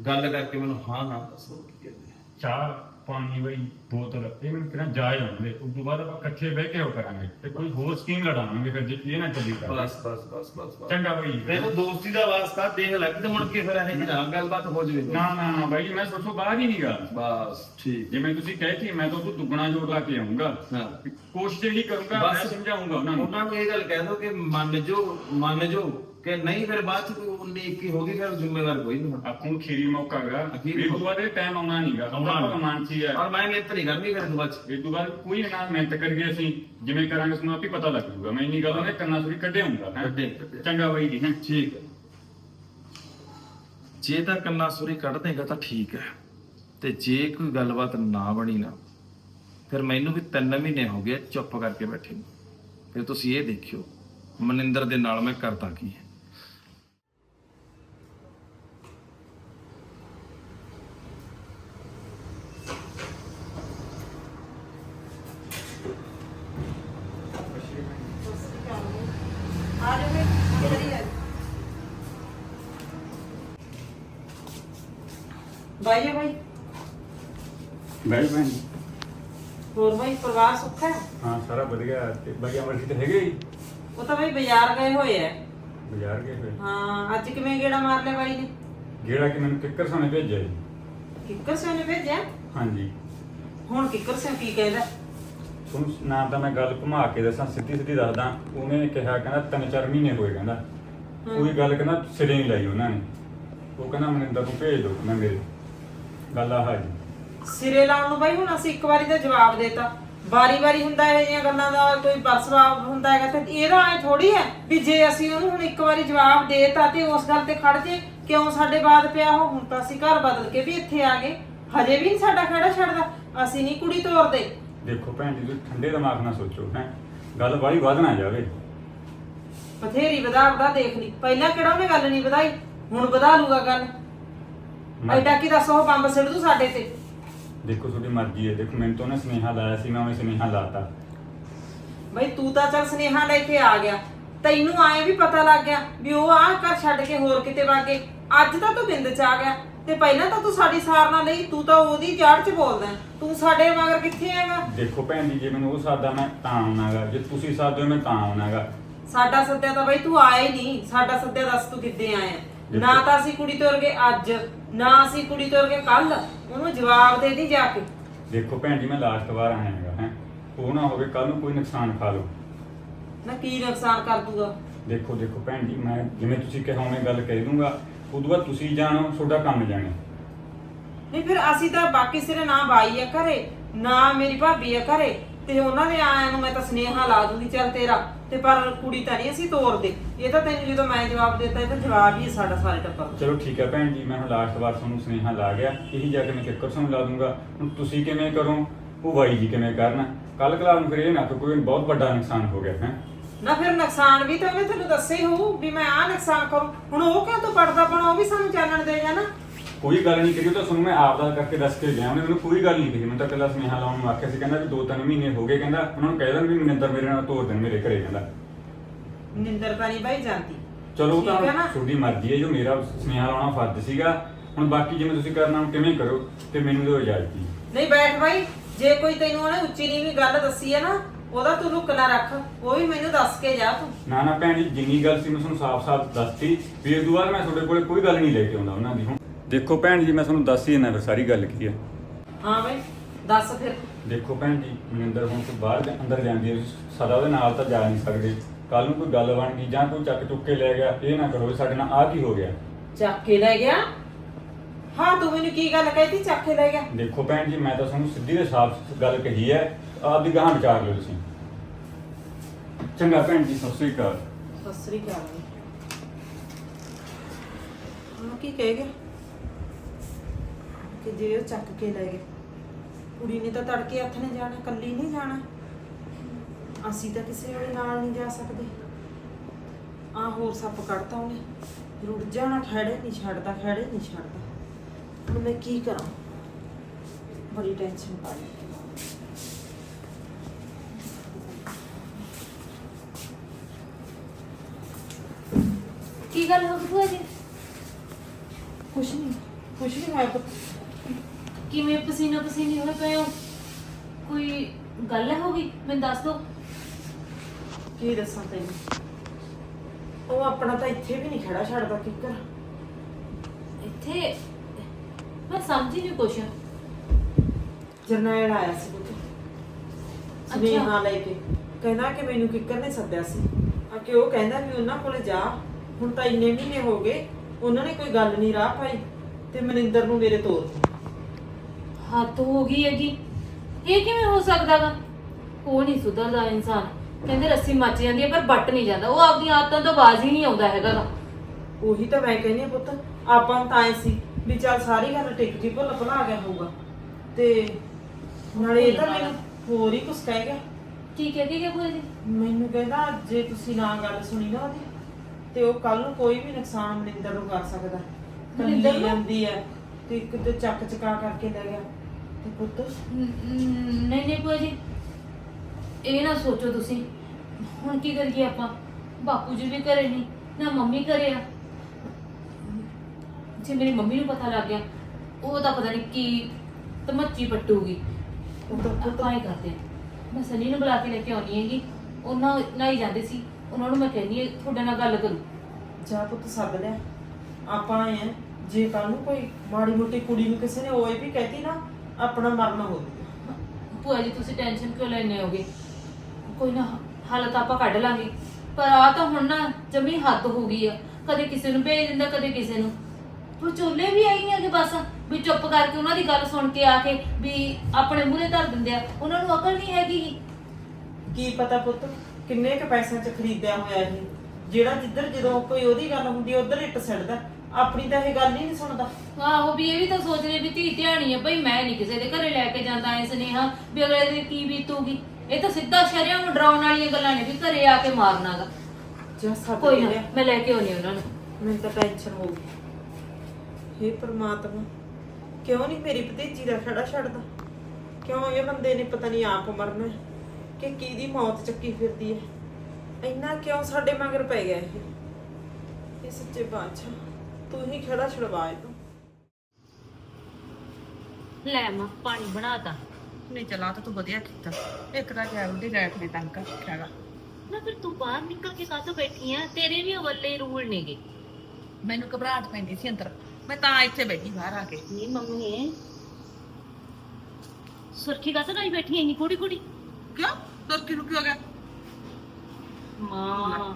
ਗੱਲ ਕਰਕੇ ਮੈਨੂੰ ਹਾਂ ਨਾ ਦੱਸੋ। ਕੀ ਕਹਿੰਦੇ ਚਾਹ ਪਾਣੀ ਬਈ ਬੋਤਲ ਇਹ ਮੈਨੂੰ ਕਿਹਨਾਂ ਜਾਇ ਆਉਂਦੇ ਉਸ ਤੋਂ ਬਾਅਦ ਆਪਾਂ ਇਕੱਠੇ ਬਹਿ ਕੇ ਉਹ ਕਰਾਂਗੇ ਤੇ ਕੋਈ ਹੋਰ ਸਕੀਮ ਲੜਾਵਾਂਗੇ ਫਿਰ ਜੇ ਇਹ ਨਾ ਚੱਲੀ ਤਾਂ। ਬਸ ਬਸ ਬਸ ਬਸ ਬਸ। ਚੰਗਾ ਬਈ ਤੈਨੂੰ ਦੋਸਤੀ ਦਾ ਵਾਸਤਾ ਦੇਖ ਲੈ ਤੇ ਮੁੜ ਕੇ ਫਿਰ ਇਹ ਜਿਹੀ ਨਾ ਗੱਲਬਾਤ ਹੋ ਜਾਵੇ। ਨਾ ਨਾ ਨਾ ਬਾਈ ਮੈਂ ਸੋਚੋ ਬਾਹਰ ਹੀ ਨਹੀਂਗਾ ਬਸ ਠੀਕ। ਜਿਵੇਂ ਤੁਸੀਂ ਕਹਿਤੀ ਮੈਂ ਤਾਂ ਉਹ ਦੁੱਗਣਾ ਜੋਰ ਲਾ ਕੇ ਆਉਂਗਾ ਹਾਂ। ਕੋਸ਼ਿਸ਼ ਇਹੀ ਕਰੂੰਗਾ ਬਸ। ਮੈਂ ਸਮਝਾਉਂਗਾ ਉਹਨਾਂ ਨੂੰ। ਉਹਨਾਂ ਨੂੰ ਇਹ ਗੱਲ ਕਹਿ ਦੋ ਕਿ ਮੰਨ ਜੋ ਮੰਨ ਜੋ ਕਿ ਨਹੀਂ ਫਿਰ ਬਾਅਦ ਚ ਕੋਈ ਉਨੀ ਇੱਕੀ ਹੋ ਗਈ ਫਿਰ ਜ਼ਿੰਮੇਵਾਰ ਕੋਈ ਨਹੀਂ ਆਪਾਂ ਨੂੰ ਖੀਰੀ ਮੌਕਾ ਹੈਗਾ। ਅਖੀਰੀ ਇਹ ਟਾਈਮ ਆਉਣਾ ਨਹੀਂਗਾ ਆਉਣਾ ਆਉਣਾ ਨੀ। ਚ ਹੀ। ਔਰ ਮੈਂ ਨਹੀਂ ਕਰਨੀ ਫਿਰ ਦੁਬਾਰਾ ਚ। ਇਹ ਤੋਂ ਬਾਅਦ ਕੋਈ ਨਾ ਮਿਹਨਤ ਕਰੀਏ ਅਸੀਂ ਜਿਵੇਂ ਕਰਾਂਗੇ ਤੁਹਾਨੂੰ ਆਪੇ ਪਤਾ ਲੱਗ ਜੂਗਾ ਮੈਂ ਇੰਨੀ ਗੱਲ ਉਹਨੇ ਕੰਨਾਂ ਸੁਰੀ ਕੱਢਿਆ ਹੁੰਦਾ ਹੈਂ। ਚੰਗਾ ਬਾਈ ਜੀ ਹੈਂ। ਠੀਕ ਹੈ। ਜੇ ਤਾਂ ਕੰਨਾ ਸੁਰੀ ਕੱਢ ਦੇਗਾ ਤਾਂ ਠੀਕ ਹੈ। ਤੇ ਜੇ ਕੋਈ ਗੱਲਬਾਤ ਨਾ ਬਣੀ ਨਾ ਫਿਰ ਮੈਨੂੰ ਵੀ 3 ਮਹੀਨੇ ਹੋ ਗਏ ਚੁੱਪ ਕਰਕੇ ਬੈਠੇ ਨੂੰ। ਫਿਰ ਤੁਸੀਂ ਇਹ ਦੇਖਿਓ ਮਨਿੰਦਰ ਦੇ ਨਾਲ ਮੈਂ ਕਰਦਾ ਕੀ ਹੈ ਆ ਜਾਓ ਫਿਰ, ਅੰਦਰ ਹੀ ਆ ਜਾਓ। ਬਾਈ ਜੀ ਬਾਈ ਬਾਈ ਭੈਣ ਹੋਰ ਬਾਈ ਪਰਿਵਾਰ ਸੁੱਖ ਹੈ ਹਾਂ ਸਾਰਾ ਵਧੀਆ ਤੇ ਬਾਈ ਅਮਰਜੀਤ ਹੈਗੇ ਹੀ ਉਹ ਤਾਂ ਬਾਈ ਬਾਜ਼ਾਰ ਗਏ ਹੋਏ ਐ ਬਾਜ਼ਾਰ ਗਏ ਹੋਏ ਹਾਂ ਅੱਜ ਕਿਵੇਂ ਗੇੜਾ ਮਾਰ ਲਿਆ ਬਾਈ ਨੇ? ਜਿਹੜਾ ਕਿ ਮੈਨੂੰ ਕਿੱਕਰ ਸੋਨੇ ਭੇਜਿਆ ਜੀ। ਕਿੱਕਰ ਸਿੰਘ ਨੇ ਭੇਜਿਆ? ਹਾਂਜੀ। ਹੁਣ ਕਿੱਕਰ ਸਿੰਘ ਕੀ ਕਹਿੰਦਾ? ਤੁਹਾਨੂੰ ਨਾਮ ਤਾਂ ਮੈਂ ਗੱਲ ਘੁਮਾ ਕੇ ਦੱਸਾਂ ਸਿੱਧੀ ਸਿੱਧੀ ਦੱਸਦਾ। ਉਹਨੇ ਕਿਹਾ ਕਹਿੰਦਾ ਤਿੰਨ ਚਾਰ ਮਹੀਨੇ ਹੋਏ ਕਹਿੰਦਾ। ਕੋਈ ਗੱਲ ਕਹਿੰਦਾ ਸਿਰੇ ਨਹੀਂ ਲਾਈ ਉਹਨਾਂ ਨੇ। ਉਹ ਕਹਿੰਦਾ ਮਨਿੰਦਰ ਨੂੰ ਭੇਜ ਦਿਓ ਮੈਂ ਮੇਰੇ। ਗੱਲ ਆਹ ਹੈ ਜੀ। ਸਿਰੇ ਲਾਉਣ ਨੂੰ ਬਾਈ ਹੁਣ ਅਸੀਂ ਇੱਕ ਵਾਰੀ ਦਾ ਜਵਾਬ ਦੇਤਾ। ਵਾਰੀ ਵਾਰੀ ਹੁੰਦਾ ਇਹ ਜਿਹੀਆਂ ਗੱਲਾਂ ਦਾ ਕੋਈ ਬਰਸਵਾਬ ਹੁੰਦਾ ਹੈਗਾ ਤੇ ਇਹਦਾ ਐ ਥੋੜੀ ਹੈ ਵੀ ਜੇ ਅਸੀਂ ਉਹਨੂੰ ਹੁਣ ਇੱਕ ਵਾਰੀ ਜਵਾਬ ਦੇਤਾ ਤੇ ਉਸ ਗੱਲ ਤੇ ਖੜ ਜੇ ਕਿਉਂ ਸਾਡੇ ਬਾਅਦ ਪਿਆ ਹੋ ਹੁਣ ਤਾਂ ਅਸੀਂ ਘਰ ਬਦਲ ਕੇ ਵੀ ਇੱਥੇ ਆ ਗਏ। ਹਜੇ ਵੀ ਨਹੀਂ ਸਾਡਾ ਖੜਾ ਛੱਡਦਾ। ਅਸੀਂ ਨਹੀਂ ਕੁੜੀ ਤੋਰਦੇ। ਦੇਖੋ ਭੈਣ ਜੀ ਤੁਸੀਂ ਠੰਡੇ ਦਿਮਾਗ ਨਾਲ ਸੋਚੋ ਹੈ। ਗੱਲ ਬਾਹਲੀ ਵੱਧ ਨਾ ਜਾਵੇ। ਬਥੇਰੀ ਵਧਾ ਵਧਾ ਦੇਖ ਲਈ। ਪਹਿਲਾਂ ਕਿਹੜਾ ਉਹਨੇ ਗੱਲ ਨਹੀਂ ਵਧਾਈ? ਹੁਣ ਵਧਾ ਲੂਗਾ ਗੱਲ। ਮੈਂ- ਐਡਾ ਕੀ ਦੱਸ ਉਹ ਬੰਬ ਸਿੱਟ ਦੂ ਸਾਡੇ ਤੇ? ਦੇਖੋ ਤੁਹਾਡੀ ਮਰਜ਼ੀ ਹੈ। ਦੇਖੋ ਮੈਨੂੰ ਤਾਂ ਉਹਨੇ ਸੁਨੇਹਾ ਲਾਇਆ ਸੀ ਮੈਂ ਉਹਨੇ ਸੁਨੇਹਾ ਲਾਤਾ। ਬਈ ਤੂੰ ਤਾਂ ਚੱਲ ਸੁਨੇਹਾ ਲੈ ਕੇ ਆ ਗਿਆ। ਤੈਨੂੰ ਆਏ ਵੀ ਪਤਾ ਲੱਗ ਗਿਆ ਵੀ ਉਹ ਆ ਘਰ ਛੱਡ ਕੇ ਹੋਰ ਕਿਤੇ ਵਾਗੇ ਅੱਜ ਤਾਂ ਤੂੰ ਬਿੰਦ ਚ ਆ ਗਿਆ ਤੇ ਪਹਿਲਾਂ ਤਾਂ ਤੂੰ ਸਾਡੀ ਸਾਰ ਨਾ ਲਈ ਤੂੰ ਤਾਂ ਉਹਦੀ ਜੜ ਚ ਬੋਲਦਾ ਹੈ। ਤੂੰ ਸਾਡੇ ਮਗਰ ਕਿੱਥੇ ਹੈਗਾ? ਦੇਖੋ ਭੈਣ ਜੀ ਜੇ ਮੈਨੂੰ ਉਹ ਸਾਦਾ ਮੈਂ ਤਾਂ ਆਉਣਾਗਾ। ਜੇ ਤੁਸੀਂ ਸਾਦੇ ਹੋ ਮੈਂ ਤਾਂ ਆਉਣਾਗਾ। ਸਾਡਾ ਸੱਦਿਆ ਤਾਂ ਬਈ ਤੂੰ ਆਇਆ ਹੀ ਨਹੀਂ। ਸਾਡਾ ਸੱਦਿਆ ਦੱਸ ਤੂੰ ਕਿੱਦੇ ਆਇਆ ਨਾ ਤਾਂ ਅਸੀਂ ਕੁੜੀ ਤੋਰ ਗਏ ਅੱਜ ਨਾ ਅਸੀਂ ਕੁੜੀ ਤੋਰ ਗਏ ਕੱਲ ਉਹਨੂੰ ਜਵਾਬ ਦੇ ਦੀ ਜਾ ਕੇ। ਦੇਖੋ ਭੈਣ ਜੀ ਮੈਂ ਲਾਸਟ ਵਾਰ ਆਇਆ ਹੈਗਾ ਹੈ। ਉਹ ਨਾ ਹੋਵੇ ਕੱਲ ਨੂੰ ਕੋਈ ਨੁਕਸਾਨ ਖਾ ਲਓ। ਨਾ ਕੀ ਨੁਕਸਾਨ ਕਰ ਦੂਗਾ? ਦੇਖੋ ਦੇਖੋ ਭੈਣ ਜੀ ਮੈਂ ਜਿਵੇਂ ਤੁਸੀਂ ਕਿਹਾ ਉਵੇਂ ਗੱਲ ਕਹਿ ਦੂੰਗਾ। ਉਦੋਂ ਬਾਅਦ ਤੁਸੀਂ ਜਾਣੋ ਤੁਹਾਡਾ ਕੰਮ ਜਾਣੇ। ਨਹੀਂ ਫਿਰ ਅਸੀਂ ਤਾਂ ਬਾਕੀ ਸਿਰੇ ਨਾ ਬਾਈ ਆ ਘਰੇ ਨਾ ਮੇਰੀ ਭਾਬੀ ਆ ਘਰੇ। ਤੇ ਉਹਨਾਂ ਦੇ ਆਇਆਂ ਨੂੰ ਮੈਂ ਤਾਂ ਸਨੇਹਾ ਲਾ ਦੂੰਗੀ ਚੱਲ ਤੇਰਾ। ਤੇ ਪਰ ਕੁੜੀ ਤਾਂ ਨਹੀਂ ਅਸੀਂ ਤੋਰਦੇ। ਇਹ ਤਾਂ ਤੈਨੂੰ ਜਦੋਂ ਮੈਂ ਜਵਾਬ ਦਿੱਤਾ ਇਹ ਤਾਂ ਜਵਾਬ ਹੀ ਹੈ ਸਾਡਾ ਸਾਰੇ ਟੱਬਰ ਦਾ। ਚਲੋ ਠੀਕ ਹੈ ਭੈਣ ਜੀ ਮੈਂ ਹੁਣ ਲਾਸਟ ਵਾਰ ਤੁਹਾਨੂੰ ਸੁਨੇਹਾ ਲਾ ਗਿਆ। ਇਹੀ ਜਾ ਕੇ ਮੈਂ ਕਿੱਕਰ ਨੂੰ ਲਾ ਦੂੰਗਾ। ਹੁਣ ਤੁਸੀਂ ਕਿਵੇਂ ਕਰੋ? ਉਹ ਬਾਈ ਜੀ ਕਿਵੇਂ ਕਰਨ? ਕੱਲ ਕਲਾ ਨੂੰ ਫਿਰ ਇਹ ਨਾ ਕਿ ਕੋਈ ਬਹੁਤ ਵੱਡਾ ਨੁਕਸਾਨ ਹੋ ਗਿਆ ਹੈ। ਨਾ ਫਿਰ ਨੁਕਸਾਨ ਵੀ ਤਾਂ ਉਹਨੇ ਤੈਨੂੰ ਦੱਸੇ ਹੀ ਹੋਊ ਵੀ ਮੈਂ ਆਹ ਨੁਕਸਾਨ ਕਰੂੰ। ਹੁਣ ਉਹ ਕਿਉਂ ਤੋਂ ਪੜਦਾ ਪਣਾ ਉਹ ਵੀ ਸਾਨੂੰ ਚਾਨਣ ਦੇਗਾ ਨਾ। ਕੋਈ ਗੱਲ ਨਹੀਂ ਕਰੀ ਉਹ ਤਾਂ ਤੁਹਾਨੂੰ ਮੈਂ ਆਪ ਦਾ ਕਰਕੇ ਦੱਸ ਕੇ ਗਿਆ। ਉਹਨੇ ਮੈਨੂੰ ਕੋਈ ਗੱਲ ਨਹੀਂ ਕਹੀ। ਮੈਂ ਤਾਂ ਕੱਲਾ ਸੁਨੇਹਾ ਲਾਉਣ ਨੂੰ ਆਖਿਆ ਸੀ ਕਹਿੰਦਾ ਵੀ 2-3 ਮਹੀਨੇ ਹੋ ਗਏ ਕਹਿੰਦਾ। ਉਹਨਾਂ ਨੂੰ ਕਹਿ ਦੇਣ ਵੀ ਮਨਿੰਦਰ ਮੇਰੇ ਨਾਲ ਤੋਰ ਦੇਣ ਮੇਰੇ ਘਰੇ ਕਹਿੰਦਾ। ਨਿੰਦਰ ਤਾਂ ਨਹੀਂ ਬਾਈ ਜਾਂਦੀ। ਚਲੋ ਉਹ ਠੀਕ ਹੈ ਤਾਂ ਨਾ? ਤੁਹਾਡੀ ਮਰਜ਼ੀ ਹੈ ਜੋ ਮੇਰਾ ਸੁਨੇਹਾ ਲਾਉਣਾ ਫਰਜ਼ ਸੀਗਾ। ਹੁਣ ਬਾਕੀ ਜਿਵੇਂ ਤੁਸੀਂ ਕਰਨਾ ਉਹ ਕਿਵੇਂ ਕਰੋ ਤੇ ਮੈਨੂੰ ਦਿਓ ਇਜਾਜ਼ਤ ਨਹੀਂ। ਬੈਠ ਬਾਈ। ਜੇ ਕੋਈ ਤੈਨੂੰ ਉਹਨੇ ਉੱਚੀ ਨੀਵੀਂ ਗੱਲ ਦੱਸੀ ਹੈ ਨਾ ਉਹਦਾ ਤੂੰ ਲੁੱਕ ਨਾ ਰੱਖ। ਉਹ ਵੀ ਮੈਨੂੰ ਦੱਸ ਕੇ ਜਾ ਤੂੰ। ਨਾ ਨਾ ਭੈਣ ਜੀ ਜਿੰਨੀ ਗੱਲ ਸੀ ਮੈਂ ਤੁਹਾਨੂੰ ਸਾਫ਼-ਸਾਫ਼ ਦੱਸਤੀ। ਵੀ ਇਸ ਤੋਂ ਬਾਅਦ ਮੈਂ ਤੁਹਾਡੇ ਕੋਲੇ ਕੋਈ ਗੱਲ ਨਹੀਂ ਲੈ ਕੇ ਆਉਂਦਾ ਉਹਨਾਂ ਦੀ ਹੁਣ। ਦੇਖੋ ਭੈਣ ਜੀ ਮੈਂ ਤੁਹਾਨੂੰ ਦੱਸ ਹੀ ਨਾ ਫਿਰ ਸਾਰੀ ਗੱਲ ਕੀ ਹੈ। ਹਾਂ ਬਾਈ ਦੱਸ ਫਿਰ। ਦੇਖੋ ਭੈਣ ਜੀ ਮਨਿੰਦਰ ਹੁਣ ਤੋਂ ਬਾਹਰ ਜਾਂ ਅੰਦਰ ਜਾਂਦੀ ਹੈ ਸਦਾ ਉਹਦੇ ਨਾਲ ਤਾਂ ਜਾ ਨਹੀਂ ਸਕਦੇ। ਕੱਲ ਨੂੰ ਕੋਈ ਗੱਲ ਬਣ ਗਈ ਜਾਂ ਕੋਈ ਚੱਕ ਚੁੱਕ ਕੇ ਲੈ ਗਿਆ ਇਹ ਨਾ ਕਰੋ ਵੀ ਸਾਡੇ ਨਾਲ ਆਹ ਕੀ ਹੋ ਗਿਆ। ਚੱਕ ਕੇ ਲੈ ਗਿਆ? ਹਾਂ ਤੂੰ ਮੈਨੂੰ ਕੀ ਗੱਲ ਕਹਿਤੀ ਚੱਕ ਕੇ ਲੈ ਗਿਆ? ਦੇਖੋ ਭੈਣ ਜੀ ਮੈਂ ਤਾਂ ਤੁਹਾਨੂੰ ਸਿੱਧੀ ਤੇ ਸਾਫ਼ ਗੱਲ ਕਹੀ ਹੈ ਆਪਦੀ ਗਾਹਾਂ ਵਿਚਾਰ ਲਿਓ ਤੁਸੀਂ। ਚੰਗਾ ਭੈਣ ਜੀ ਸਤਿ ਸ੍ਰੀ ਅਕਾਲ। ਸਤਿ ਸ੍ਰੀ ਅਕਾਲ। ਹਾਂ ਕੀ ਕਹਿ ਗਿਆ? ਕਿ ਜੇ ਉਹ ਚੱਕ ਕੇ ਲੈ ਗਏ। ਕੁੜੀ ਨੇ ਤਾਂ ਤੜਕੇ ਹੱਥ ਨੇ ਜਾਣਾ ਕੱਲੀ ਨਹੀਂ ਜਾਣਾ। ਅਸੀਂ ਤਾਂ ਕਿਸੇ ਦੇ ਨਾਲ ਨਹੀਂ ਜਾ ਸਕਦੇ। ਆ ਹੋਰ ਸੱਪ ਕੱਢਤਾ ਉਹਨੇ। ਰੁੜ ਜਾਣਾ ਖੜੇ ਨਹੀਂ ਛੱਡਦਾ ਖੜੇ ਨਹੀਂ ਛੱਡਦਾ। ਹੁਣ ਮੈਂ ਕੀ ਕਰਾਂ? ਬੜੀ ਟੈਨਸ਼ਨ ਪਾ ਲਈ। ਕੀ ਗੱਲ ਹੋ ਗਈ ਭੂਆ ਜੀ? ਕੁਛ ਨਹੀਂ ਕੁਛ ਨਹੀਂ ਹੋਇਆ ਪੁੱਤ। ਕਿਵੇਂ ਪਸੀਨਾ ਪਸੀਨੀ ਹੋਏ ਪਏ ਹੋ? ਕੋਈ ਗੱਲ ਹੋ ਗਈ ਮੈਨੂੰ ਦੱਸ ਦਿਓ ਕੀ ਦੱਸਾਂ ਤੈਨੂੰ? ਉਹ ਆਪਣਾ ਤਾਂ ਇੱਥੇ ਵੀ ਨਹੀਂ ਖੜਾ ਛੱਡਦਾ ਕਿੱਕਰ ਇੱਥੇ? ਮੈਂ ਸਮਝੀ ਨਹੀਂ ਕੁਛ। ਜਰਨੈਲ ਆਇਆ ਸੀ ਪੁੱਤ ਸੁਨੇਹਾ ਲੈ ਕੇ। ਕਹਿੰਦਾ ਕਿ ਮੈਨੂੰ ਕਿੱਕਰ ਨੇ ਸੱਦਿਆ ਸੀ। ਆ ਕਿ ਉਹ ਕਹਿੰਦਾ ਵੀ ਉਹਨਾਂ ਕੋਲੇ ਜਾ। ਹੁਣ ਤਾਂ ਇੰਨੇ ਮਹੀਨੇ ਹੋ ਗਏ। ਉਹਨਾਂ ਨੇ ਕੋਈ ਗੱਲ ਨਹੀਂ ਰਾਹ ਪਾਈ। ਤੇ ਮਨਿੰਦਰ ਨੂੰ ਮੇਰੇ ਤੋਰ ਹੱਦ ਹੋ ਗਈ ਹੈਗੀ। ਇਹ ਕਿਵੇਂ ਹੋ ਸਕਦਾਗਾ? ਉਹ ਨਹੀਂ ਸੁਧਰਦਾ ਇਨਸਾਨ। ਕਹਿੰਦੇ ਰੱਸੀ ਮੱਚ ਜਾਂਦੀ ਹੈ ਪਰ ਬੱਟ ਨਹੀਂ ਜਾਂਦਾ। ਉਹ ਆਪਦੀਆਂ ਆਦਤਾਂ ਤੋਂ ਬਾਜ਼ ਹੀ ਨਹੀਂ ਆਉਂਦਾ ਹੈਗਾ ਗਾ। ਉਹੀ ਤਾਂ ਮੈਂ ਕਹਿੰਦੀ ਪੁੱਤ ਆਪਾਂ ਨੂੰ ਤਾਂ ਐ ਸੀ ਵੀ ਚੱਲ ਸਾਰੀ ਗੱਲ ਟਿਕ ਜੀ ਭੁੱਲ ਭੁਲਾ ਗਿਆ ਹੋਊਗਾ। ਤੇ ਨਾਲੇ ਇਹ ਤਾਂ ਮੈਨੂੰ ਹੋਰ ਹੀ ਕੁਛ ਕਹਿ ਗਿਆ। ਕੀ ਕਹਿ ਕੇ ਭੂਆ ਜੀ? ਮੈਨੂੰ ਕਹਿੰਦਾ ਜੇ ਤੁਸੀਂ ਨਾ ਗੱਲ ਸੁਣੀ ਨਾ ਉਹਦੀ ਤੇ ਉਹ ਕੱਲ ਨੂੰ ਕੋਈ ਵੀ ਨੁਕਸਾਨ ਮਨਿੰਦਰ ਨੂੰ ਕਰ ਸਕਦਾ। ਮਨਿੰਦਰ ਨੂੰ? ਜਾਂਦੀ ਹੈ ਤੇ ਕਿਤੇ ਚੱਕ ਚਕਾ ਕਰਕੇ ਲੈ ਗਿਆ। ਤੇ ਪੁੱਤ? ਨਹੀਂ ਨਹੀਂ ਭੂਆ ਜੀ। ਇਹ ਨਾ ਸੋਚੋ ਤੁਸੀਂ। ਹੁਣ ਕੀ ਕਰੀਏ ਆਪਾਂ? ਬਾਪੂ ਜੀ ਵੀ ਘਰੇ ਨਹੀਂ ਨਾ ਮੰਮੀ ਘਰੇ ਆ। ਜੇ ਮੇਰੀ ਮੰਮੀ ਨੂੰ ਪਤਾ ਲੱਗ ਗਿਆ ਉਹ ਤਾਂ ਪਤਾ ਨਹੀਂ ਕੀ ਤਮੱਚੀ ਪੱਟੂਗੀ। ਉਹ ਤਾਂ ਪੁੱਤ ਆਪਾਂ ਹੀ ਕਰਦੇ ਆ ਮੈਂ ਸਨੀ ਨੂੰ ਬੁਲਾ ਕੇ ਲੈ ਕੇ ਆਉਣੀ ਹੈਗੀ। ਉਹਨਾਂ ਨਾਲ ਹੀ ਜਾਂਦੇ ਸੀ। ਉਹਨਾਂ ਨੂੰ ਮੈਂ ਕਹਿੰਦੀ ਹਾਂ ਤੁਹਾਡੇ ਨਾਲ ਗੱਲ ਕਰੂ। ਜਾ ਪੁੱਤ ਸੱਦ ਲਿਆ ਆਪਾਂ ਆਏ ਆ ਜੇ ਕੱਲ ਨੂੰ ਕੋਈ ਮਾੜੀ ਮੋਟੀ ਕੁੜੀ ਨੂੰ ਕਿਸੇ ਨੇ ਓਏ ਵੀ ਕਹਿਤੀ ਨਾ ਆਪਣਾ ਮਰਨ ਹੋ ਜਾਊਗਾ ਭੂਆ ਜੀ ਤੁਸੀਂ ਟੈਨਸ਼ਨ ਕਿਉਂ ਲੈਣੇ ਹੋਗੇ? ਕੋਈ ਨਾ ਹੱਲ ਤਾਂ ਆਪਾਂ ਕੱਢ ਲਾਂਗੇ। ਪਰ ਆ ਤਾਂ ਹੁਣ ਨਾ ਜਮੀ ਹੱਦ ਹੋ ਗਈ ਆ। ਕਦੇ ਕਿਸੇ ਨੂੰ ਭੇਜ ਦਿੰਦਾ ਕਦੇ ਕਿਸੇ ਨੂੰ। ਵਿਚੋਲੇ ਵੀ ਆਈ ਆ ਕਿ ਬਸ ਵੀ ਚੁੱਪ ਕਰਕੇ ਉਹਨਾਂ ਦੀ ਗੱਲ ਸੁਣ ਕੇ ਆ ਕੇ ਵੀ ਆਪਣੇ ਮੂਹਰੇ ਧਰ ਦਿੰਦੇ ਆ। ਉਹਨਾਂ ਨੂੰ ਅਕਲ ਨਹੀਂ ਹੈਗੀ ਕੀ ਪਤਾ ਪੁੱਤ ਕਿੰਨੇ ਕ ਪੈਸਿਆਂ ਚ ਖਰੀਦਿਆ ਹੋਇਆ ਇਹ? ਜਿਹੜਾ ਜਿੱਧਰ ਜਦੋਂ ਕੋਈ ਉਹਦੀ ਗੱਲ ਹੁੰਦੀ ਉਧਰ ਇੱਟ ਸਿੱਟਦਾ ਆਪਣੀ ਤਾਂ ਇਹ ਗੱਲ ਹੀ ਨਹੀਂ ਸੁਣਦਾ। ਆਹੋ ਵੀ ਇਹ ਵੀ ਤਾਂ ਸੋਚ ਰਹੇ ਵੀ ਧੀ ਧਿਆਣੀ ਆ ਭਈ ਮੈਂ ਨਹੀਂ ਕਿਸੇ ਦੇ ਘਰੇ ਲੈ ਕੇ ਜਾਂਦਾ ਐ ਸੁਨੇਹਾ ਵੀ ਅਗਲੇ ਦੀ ਕੀ ਬੀਤੂਗੀ। ਇਹ ਤਾਂ ਸਿੱਧਾ ਸ਼ਰਿਆਂ ਨੂੰ ਡਰਾਉਣ ਵਾਲੀਆਂ ਗੱਲਾਂ ਨੇ ਵੀ ਘਰੇ ਆ ਕੇ ਮਾਰਨਾਗਾ ਜਾ ਸੱਦ ਕੋਈ ਨਾ ਮੈਂ ਲੈ ਕੇ ਆਉਣੀ ਉਹਨਾਂ ਨੂੰ। ਮੈਨੂੰ ਤਾਂ ਟੈਨਸ਼ਨ ਹੋ ਗਈ। ਹੇ ਪ੍ਰਮਾਤਮਾ ਕਿਉਂ ਨਹੀਂ ਮੇਰੀ ਭਤੀਜੀ ਦਾ ਖੜਾ ਛੱਡਦਾ? ਕਿਉਂ ਇਹ ਬੰਦੇ ਨੇ ਪਤਾ ਨਹੀਂ ਆਪ ਮਰਨਾ ਹੈ ਕਿ ਕਿਹਦੀ ਮੌਤ ਚੱਕੀ ਫਿਰਦੀ ਹੈ? ਇੰਨਾ ਕਿਉਂ ਸਾਡੇ ਮਗਰ ਪੈ ਗਿਆ ਇਹ? ਇਹ ਸੱਚੇ ਬਾਦਸ਼ਾਹ ਤੂੰ ਹੀ ਖੜਾ ਛੁਡਵਾ ਇਹਨੂੰ ਲੈ ਮਾਂ ਪਾਣੀ ਬਣਾਤਾ। ਨਹੀਂ ਚਲਾ ਤਾਂ ਤੂੰ ਵਧੀਆ ਕੀਤਾ। ਇੱਕ ਤਾਂ ਜੈਲ ਦੀ ਲੈਟ ਨੇ ਤੰਗ ਰੱਖਿਆਗਾ ਨਾ ਫਿਰ ਤੂੰ ਬਾਹਰ ਨਿਕਲ ਕੇ ਕਾਹਤੋਂ ਬੈਠੀ ਆ? ਤੇਰੇ ਵੀ ਵੱਲੇ ਰੂਲ ਨੇਗੇ। ਮੈਨੂੰ ਘਬਰਾਹਟ ਪੈਂਦੀ ਸੀ ਅੰਦਰ। ਮੈਂ ਤਾਂ ਇੱਥੇ ਬੈਠੀ ਬਾਹਰ ਆ ਕੇ। ਨਹੀਂ ਮੰਮੀ। ਸੁਰਖੀ ਕਾ ਤਾਂ ਨਹੀਂ ਬੈਠੀ ਐਨੀ ਕੁੜੀ ਕੁੜੀ ਕਿਉਂ? ਤੁਰਕੀ ਨੂੰ ਕੀ ਹੋ ਗਿਆ? ਮਾਂ।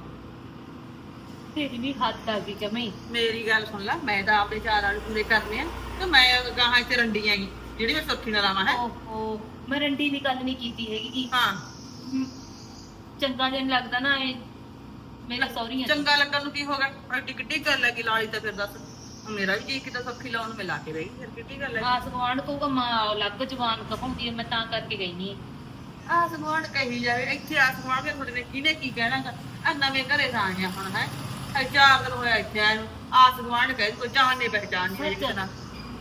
ਤੇਰੀ ਵੀ ਹੱਦ ਆ ਗਈ ਜਮਈ। ਮੇਰੀ ਗੱਲ ਸੁਣ ਲੈ ਮੈਂ ਤਾਂ ਆਪਣੇ ਚਾਰ ਵਾਲੇ ਪੂਰੇ ਕਰਨੇ ਆ ਤੇ ਮੈਂ ਗਾਹਾਂ ਇੱਥੇ ਰੰਡੀ ਆਂਗੀ ਜਿਹੜੀ ਮੈਂ ਸੁਰਖੀ ਨਾਲ ਆਵਾਂ ਹੈ? ਓਹੋ ਮੈਂ ਰੰਡੀ ਦੀ ਗੱਲ ਨਹੀਂ ਕੀਤੀ ਹੈਗੀ। ਕਿ ਹਾਂ। ਚੰਗਾ ਜਿਹਾ ਨੀ ਲੱਗਦਾ ਨਾ ਇਹ ਮੇਰਾ ਸੌਰੀ ਹੈ ਚੰਗਾ ਲੱਗਣ ਨੂੰ ਕੀ ਹੋ ਗਿਆ? ਐਡੀ ਕਿੱਡੀ ਗੱਲ ਹੈ ਕਿ ਲਾਲੀ ਤਾਂ ਫਿਰ ਦੱਸ। ਹੁਣ ਮੇਰਾ ਵੀ ਜੀ ਕਿਤਾ ਸੁਰਖੀ ਲਾਉਣ ਨੂੰ ਮਿਲਾ ਕੇ ਬਈ ਫਿਰ ਕਿੱਡੀ ਗੱਲ ਹੈ ਆਸ ਗਵਾਂਡ ਕਹੂਗਾ ਮਾਂ ਅਲੱਗ ਜਵਾਨ ਕਹਾਉਂਦੀ ਹੈ ਮੈਂ ਤਾਂ ਕਰਕੇ ਗਈ ਨਹੀਂ ਆਸ ਗੁਆਂਢ ਕਹੀ ਜਾਵੇ ਇੱਥੇ ਆਸ ਗੁਆਂਢ ਕੇ ਤੁਹਾਡੇ ਨੇ ਕਿਹਨੇ ਕੀ ਕਹਿਣਾਗਾ ਆ ਨਵੇਂ ਘਰੇ ਤਾਂ ਆਏ ਆ ਹੁਣ ਹੈ? ਇਹ ਚਾਰ ਦਿਨ ਹੋਇਆ ਇੱਥੇ ਆਏ ਨੂੰ। ਆਸ ਗੁਆਂਢ ਕਹੇ ਕੋਈ ਜਾਣਨੇ ਪਹਿਚਾਨ ਨਹੀਂ ਸੱਚ। ਕਿਹਨਾਂ